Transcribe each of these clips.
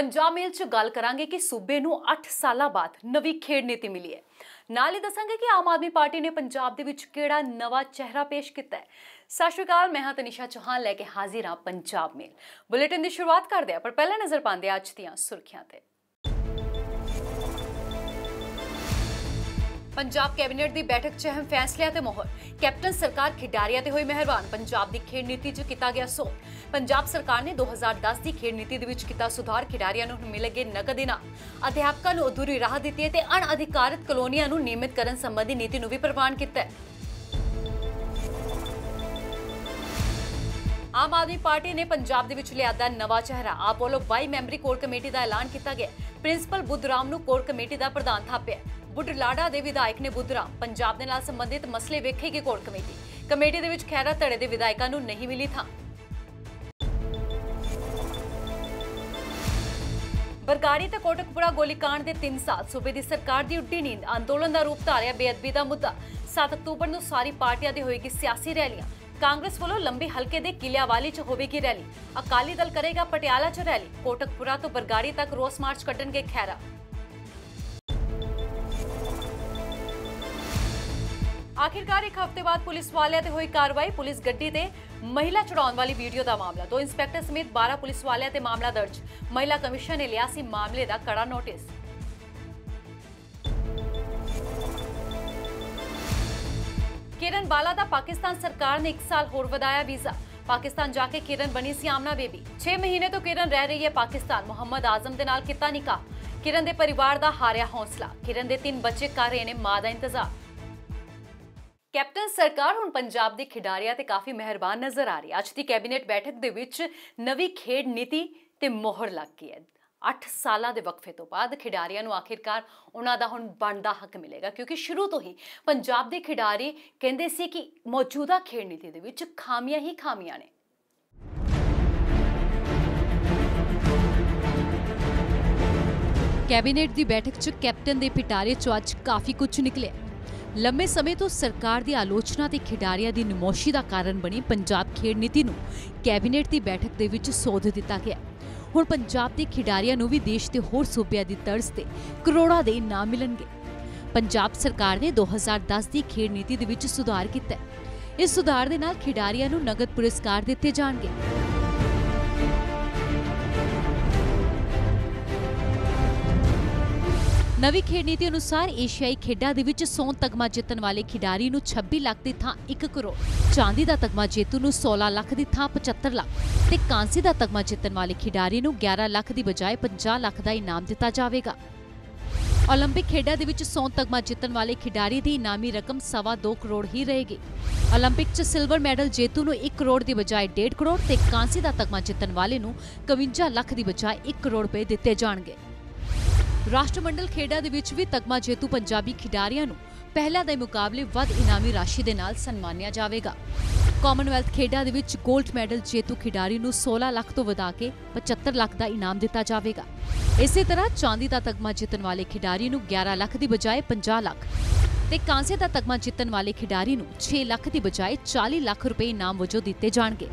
ਪੰਜਾਬ ਮੇਲ 'ਚ ਗੱਲ ਕਰਾਂਗੇ ਕਿ ਸੂਬੇ ਨੂੰ 8 ਸਾਲਾਂ ਬਾਅਦ ਨਵੀਂ ਖੇਡ ਨੀਤੀ ਮਿਲੀ ਹੈ। ਨਾਲ ਹੀ ਦੱਸਾਂਗੇ ਕਿ ਆਮ ਆਦਮੀ ਪਾਰਟੀ ਨੇ ਪੰਜਾਬ ਦੇ ਵਿੱਚ ਕਿਹੜਾ ਨਵਾਂ ਚਿਹਰਾ ਪੇਸ਼ ਕੀਤਾ ਹੈ। ਸਤਿ ਸ਼੍ਰੀ ਅਕਾਲ, ਮੈਂ ਹਾਂ ਤਨਿਸ਼ਾ ਚੌਹਾਨ, ਲੈ ਕੇ ਹਾਜ਼ਰ ਹਾਂ ਪੰਜਾਬ ਮੇਲ। ਬੁਲੇਟਿਨ ਦੀ ਸ਼ੁਰੂਆਤ ਕਰਦੇ ਹਾਂ, ਪਰ ਪਹਿਲਾਂ ਨਜ਼ਰ ਪਾਉਂਦੇ ਹਾਂ ਅੱਜ ਦੀਆਂ ਸੁਰਖੀਆਂ ਤੇ। ਪੰਜਾਬ ਕੈਬਨਿਟ ਦੀ ਬੈਠਕ 'ਚ ਅਹਿਮ ਫੈਸਲਿਆਂ ਤੇ ਮੋਹਰ। ਕੈਪਟਨ ਸਰਕਾਰ ਖਿਡਾਰੀਆਂ ਤੇ ਹੋਈ ਮਿਹਰਬਾਨ। ਪੰਜਾਬ ਦੀ ਖੇਡ ਨੀਤੀ 'ਚ ਕੀਤਾ ਗਿਆ ਸੋ ਪੰਜਾਬ ਸਰਕਾਰ ਨੇ 2010 ਦੀ ਖੇਡ ਨੀਤੀ ਦੇ ਵਿੱਚ ਕੀਤਾ ਸੁਧਾਰ। ਖਿਡਾਰੀਆਂ ਨੂੰ ਮਿਲੇਗੇ ਨਕਦ ਇਨਾਮ ਅਧਿਆਪਕਾਂ ਨੂੰ ਅਧੂਰੀ ਰਾਹ ਦਿੱਤੀ ਹੈ ਤੇ ਅਣਅਧਿਕਾਰਤ ਕਲੋਨੀਆਂ ਨੂੰ ਨਿਯਮਿਤ ਕਰਨ ਸੰਬੰਧੀ ਨੀਤੀ ਨੂੰ ਵੀ ਪ੍ਰਵਾਨ ਕੀਤਾ ਹੈ। ਆਮ ਆਦਮੀ ਪਾਰਟੀ ਨੇ ਪੰਜਾਬ ਦੇ ਵਿੱਚ ਲਿਆਦਾ ਨਵਾਂ ਚਿਹਰਾ। ਵੱਲੋਂ 22 ਮੈਂਬਰੀ ਕੋਰ ਕਮੇਟੀ ਦਾ ਐਲਾਨ ਕੀਤਾ ਗਿਆ। ਪ੍ਰਿੰਸੀਪਲ ਬੁੱਧ ਰਾਮ ਨੂੰ ਕੋਰ ਕਮੇਟੀ ਦਾ ਪ੍ਰਧਾਨ ਥਾਪਿਆ। ਬੁੱਢਲਾਡਾ ਦੇ ਵਿਧਾਇਕ ਨੇ ਬੁੱਧਰਾਮ ਪੰਜਾਬ ਦੇ ਨਾਲ ਸੰਬੰਧਿਤ ਮਸਲੇ ਵੇਖੇਗੀ ਕੋਰ ਕਮੇਟੀ। ਕਮੇਟੀ ਦੇ ਵਿੱਚ ਖੈਰਾ ਧੜੇ ਦੇ ਵਿਧਾਇਕਾਂ ਨੂੰ ਨਹੀਂ ਮਿਲੀ ਥਾਂ। ਬਰਗਾੜੀ ਤੇ ਕੋਟਕਪੁਰਾ ਗੋਲੀकांड ਦੇ 3 ਸਾਲ ਸੂਬੇ ਦੀ ਸਰਕਾਰ ਦੀ ਉੱਡੀ ਨੀਂਦ। ਅੰਦੋਲਨ ਦਾ ਰੂਪ ਧਾਰਿਆ ਬੇਅਦਬੀ ਦਾ ਮੁੱਦਾ। 7 ਅਕਤੂਬਰ ਨੂੰ ਸਾਰੀ ਪਾਰਟੀਆਂ ਦੀ ਹੋਏਗੀ ਸਿਆਸੀ ਰੈਲੀਆਂ। ਕਾਂਗਰਸ ਵੱਲੋਂ ਲੰਬੀ ਹਲਕੇ ਦੇ ਕਿਲਿਆਵਾਲੀ 'ਚ ਹੋਵੇਗੀ ਰੈਲੀ। ਅਕਾਲੀ ਦਲ ਕਰੇਗਾ ਪਟਿਆਲਾ 'ਚ ਰੈਲੀ। ਕੋਟਕਪੁਰਾ ਤੋਂ ਬਰਗਾੜੀ ਤੱਕ ਰੋਸ ਮਾਰਚ ਕੱਢਣਗੇ ਖੈਰਾ ਆਖਿਰਕਾਰ ਇੱਕ ਹਫ਼ਤੇ ਬਾਅਦ ਪੁਲਿਸ ਵਾਲਿਆਂ ਤੇ ਹੋਈ ਕਾਰਵਾਈ, ਪੁਲਿਸ ਗੱਡੀ ਤੇ ਮਹਿਲਾ ਚੜਾਉਣ ਵਾਲੀ ਵੀਡੀਓ ਦਾ ਮਾਮਲਾ। ਦੋ ਇੰਸਪੈਕਟਰ ਸਮੇਤ 12 ਪੁਲਿਸ ਵਾਲਿਆਂ ਤੇ ਮਾਮਲਾ ਦਰਜ। ਮਹਿਲਾ ਕਮਿਸ਼ਨ ਨੇ ਲਿਆ ਸੀ ਮਾਮਲੇ ਦਾ ਕੜਾ ਨੋਟਿਸ। ਕਿਰਨ ਬਾਲਾ ਦਾ ਪਾਕਿਸਤਾਨ ਸਰਕਾਰ ਨੇ 1 ਸਾਲ ਹੋਰ ਵਧਾਇਆ ਵੀਜ਼ਾ। ਪਾਕਿਸਤਾਨ ਜਾ ਕੇ ਕਿਰਨ ਬਣੀ ਸੀ ਆਮਨਾ ਬੇਬੀ। 6 ਮਹੀਨੇ ਤੋਂ ਕਿਰਨ ਰਹਿ ਰਹੀ ਹੈ ਪਾਕਿਸਤਾਨ। ਮੁਹੰਮਦ ਆਜ਼ਮ ਦੇ ਨਾਲ ਕੀਤਾ ਨਿਕਾਹ। ਕਿਰਨ ਦੇ ਪਰਿਵਾਰ ਦਾ ਹਾਰਿਆ ਹੌਸਲਾ। ਕਿਰਨ ਦੇ ਤਿੰਨ ਬੱਚੇ ਕਰ ਰਹੇ ਨੇ ਮਾਂ ਦਾ ਇੰਤਜ਼ਾਰ। ਕੈਪਟਨ ਸਰਕਾਰ ਹੁਣ ਪੰਜਾਬ ਦੇ ਖਿਡਾਰੀਆਂ ਤੇ ਕਾਫੀ ਮਿਹਰਬਾਨ ਨਜ਼ਰ ਆ ਰਹੀ ਹੈ। ਅੱਜ ਦੀ ਕੈਬਨਿਟ ਬੈਠਕ ਦੇ ਵਿੱਚ ਨਵੀਂ ਖੇਡ ਨੀਤੀ ਤੇ ਮੋਹਰ ਲੱਗ ਗਈ ਹੈ। 8 ਸਾਲਾਂ ਦੇ ਵਕਫੇ ਤੋਂ ਬਾਅਦ ਖਿਡਾਰੀਆਂ ਨੂੰ ਆਖਿਰਕਾਰ ਉਹਨਾਂ ਦਾ ਹੁਣ ਬਣਦਾ ਹੱਕ ਮਿਲੇਗਾ, ਕਿਉਂਕਿ ਸ਼ੁਰੂ ਤੋਂ ਹੀ ਪੰਜਾਬ ਦੇ ਖਿਡਾਰੀ ਕਹਿੰਦੇ ਸੀ ਕਿ ਮੌਜੂਦਾ ਖੇਡ ਨੀਤੀ ਦੇ ਵਿੱਚ ਖਾਮੀਆਂ ਹੀ ਖਾਮੀਆਂ ਨੇ। ਕੈਬਨਿਟ ਦੀ ਬੈਠਕ 'ਚ ਕੈਪਟਨ ਦੇ ਪਿਟਾਰੇ 'ਚੋਂ ਅੱਜ ਕਾਫੀ ਕੁਝ ਨਿਕਲਿਆ। ਲੰਮੇ ਸਮੇਂ ਤੋਂ ਸਰਕਾਰ ਦੀ ਆਲੋਚਨਾ ਤੇ ਖਿਡਾਰੀਆਂ ਦੀ ਨਮੋਸ਼ੀ ਦਾ ਕਾਰਨ ਬਣੀ ਪੰਜਾਬ ਖੇਡ ਨੀਤੀ ਨੂੰ ਕੈਬਨਿਟ ਦੀ ਬੈਠਕ ਦੇ ਵਿੱਚ ਸੋਧ ਦਿੱਤਾ ਗਿਆ। ਹੁਣ ਪੰਜਾਬ ਦੇ ਖਿਡਾਰੀਆਂ ਨੂੰ ਵੀ ਦੇਸ਼ ਦੇ ਹੋਰ ਸੂਬਿਆਂ ਦੀ ਤਰਜ਼ ਤੇ ਕਰੋੜਾਂ ਦੇ ਇਨਾਮ ਮਿਲਣਗੇ। ਪੰਜਾਬ ਸਰਕਾਰ ਨੇ 2010 ਦੀ ਖੇਡ ਨੀਤੀ ਦੇ ਵਿੱਚ ਸੁਧਾਰ ਕੀਤਾ। ਇਸ ਸੁਧਾਰ ਦੇ ਨਾਲ ਖਿਡਾਰੀਆਂ ਨੂੰ ਨਗਦ ਪੁਰਸਕਾਰ ਦਿੱਤੇ ਜਾਣਗੇ। ਨਵੀਂ ਖੇਡ ਨੀਤੀ ਅਨੁਸਾਰ ਏਸ਼ੀਆਈ ਖੇਡਾਂ ਦੇ ਵਿੱਚ ਸੋਨ ਤਗਮਾ ਜਿੱਤਣ ਵਾਲੇ ਖਿਡਾਰੀ ਨੂੰ 26 ਲੱਖ ਦੀ ਥਾਂ 1 ਕਰੋੜ ਚਾਂਦੀ ਦਾ ਤਗਮਾ ਜੇਤੂ ਨੂੰ 16 ਲੱਖ ਦੀ ਥਾਂ 75 ਲੱਖ ਤੇ ਕਾਂਸੀ ਦਾ ਤਗਮਾ ਜਿੱਤਣ ਵਾਲੇ ਖਿਡਾਰੀ ਨੂੰ 11 ਲੱਖ ਦੀ ਬਜਾਏ 50 ਲੱਖ ਦਾ ਇਨਾਮ ਦਿੱਤਾ ਜਾਵੇਗਾ 올림픽 ਖੇਡਾਂ ਦੇ ਵਿੱਚ ਸੋਨ ਤਗਮਾ ਜਿੱਤਣ ਵਾਲੇ ਖਿਡਾਰੀ ਦੀ ਇਨਾਮੀ ਰਕਮ ਸਵਾ 2 ਕਰੋੜ ਹੀ ਰਹੇਗੀ 올림픽 'ਚ ਸਿਲਵਰ ਮੈਡਲ ਜੇਤੂ ਨੂੰ 1 ਕਰੋੜ ਦੀ ਬਜਾਏ 1.5 ਕਰੋੜ ਤੇ ਕਾਂਸੀ ਦਾ ਤਗਮਾ ਜਿੱਤਣ ਵਾਲੇ ਨੂੰ 51 ਲੱਖ ਦੀ ਬਜਾਏ 1 ਕਰੋੜ ਰੁਪਏ ਦਿੱਤੇ ਜਾਣਗੇ ਰਾਸ਼ਟਰਮੰਡਲ ਖੇਡਾਂ ਦੇ ਵਿੱਚ ਵੀ ਤਗਮਾ ਜੇਤੂ ਪੰਜਾਬੀ ਖਿਡਾਰੀਆਂ ਨੂੰ ਪਹਿਲਾਂ ਦੇ ਮੁਕਾਬਲੇ ਵੱਧ ਇਨਾਮੀ ਰਾਸ਼ੀ ਦੇ ਨਾਲ ਸਨਮਾਨਿਆ ਜਾਵੇਗਾ। ਕਾਮਨਵੈਲਥ ਖੇਡਾਂ ਦੇ ਵਿੱਚ 골ਡ ਮੈਡਲ ਜੇਤੂ ਖਿਡਾਰੀ ਨੂੰ 16 ਲੱਖ ਤੋਂ ਵਧਾ ਕੇ 75 ਲੱਖ ਦਾ ਇਨਾਮ ਦਿੱਤਾ ਜਾਵੇਗਾ। ਇਸੇ ਤਰ੍ਹਾਂ ਚਾਂਦੀ ਦਾ ਤਗਮਾ ਜਿੱਤਣ ਵਾਲੇ ਖਿਡਾਰੀ ਨੂੰ 11 ਲੱਖ ਦੀ ਬਜਾਏ 50 ਲੱਖ ਤੇ ਕਾਂਸੇ ਦਾ ਤਗਮਾ ਜਿੱਤਣ ਵਾਲੇ ਖਿਡਾਰੀ ਨੂੰ 6 ਲੱਖ ਦੀ ਬਜਾਏ 40 ਲੱਖ ਰੁਪਏ ਇਨਾਮ ਵਜੋਂ ਦਿੱਤੇ ਜਾਣਗੇ।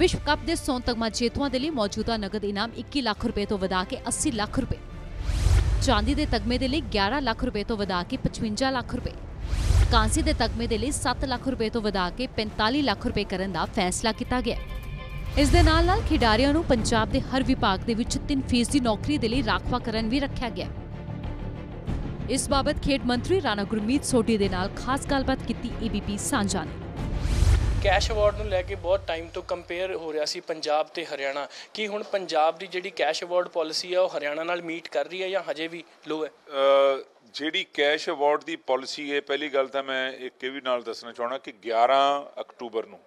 ਵਿਸ਼ਵ ਕੱਪ ਦੇ ਸੋਨ ਤਗਮਾ ਜੇਤੂਆਂ ਦੇ ਲਈ ਮੌਜੂਦਾ ਨਗਦ ਇਨਾਮ 21 ਲੱਖ ਰੁਪਏ ਤੋਂ ਵਧਾ ਕੇ 80 ਲੱਖ ਰੁਪਏ। ਚਾਂਦੀ ਦੇ ਤਗਮੇ ਦੇ ਲਈ 11 ਲੱਖ ਰੁਪਏ ਤੋਂ ਵਧਾ ਕੇ 55 ਲੱਖ ਰੁਪਏ। ਕਾਂਸੀ ਦੇ ਤਗਮੇ ਦੇ ਲਈ 7 ਲੱਖ ਰੁਪਏ ਤੋਂ ਵਧਾ ਕੇ 45 ਲੱਖ ਰੁਪਏ ਕਰਨ ਦਾ ਫੈਸਲਾ ਕੀਤਾ ਗਿਆ ਇਸ ਦੇ ਨਾਲ ਨਾਲ ਖਿਡਾਰੀਆਂ ਨੂੰ ਪੰਜਾਬ ਦੇ ਹਰ ਵਿਭਾਗ ਦੇ ਵਿੱਚ 3% ਦੀ ਨੌਕਰੀ ਦੇ ਲਈ ਰਾਖਵਾਂਕਰਨ ਵੀ ਰੱਖਿਆ ਗਿਆ ਇਸ ਬਾਬਤ ਖੇਡ ਮੰਤਰੀ ਰਾਣਾ ਗੁਰਮੀਤ ਸੋਢੀ ਦੇ ਨਾਲ ਖਾਸ ਗੱਲਬਾਤ ਕੀਤੀ ਏਬੀਪੀ ਸਾਂਝਾ ਨੇ। ਕੈਸ਼ ਅਵਾਰਡ ਨੂੰ ਲੈ ਕੇ ਬਹੁਤ ਟਾਈਮ ਤੋਂ ਕੰਪੇਅਰ ਹੋ ਰਿਹਾ ਸੀ ਪੰਜਾਬ ਤੇ ਹਰਿਆਣਾ। ਕੀ ਹੁਣ ਪੰਜਾਬ ਦੀ ਜਿਹੜੀ ਕੈਸ਼ ਅਵਾਰਡ ਪਾਲਿਸੀ ਆ, ਉਹ ਹਰਿਆਣਾ ਨਾਲ ਮੀਟ ਕਰ ਰਹੀ ਹੈ ਜਾਂ ਹਜੇ ਵੀ ਲੋ ਹੈ? ਜਿਹੜੀ ਕੈਸ਼ ਅਵਾਰਡ ਦੀ ਪਾਲਿਸੀ ਹੈ, ਪਹਿਲੀ ਗੱਲ ਤਾਂ ਮੈਂ ਇੱਕ ਇਹ ਵੀ ਨਾਲ ਦੱਸਣਾ ਚਾਹਣਾ ਕਿ 11 ਅਕਤੂਬਰ ਨੂੰ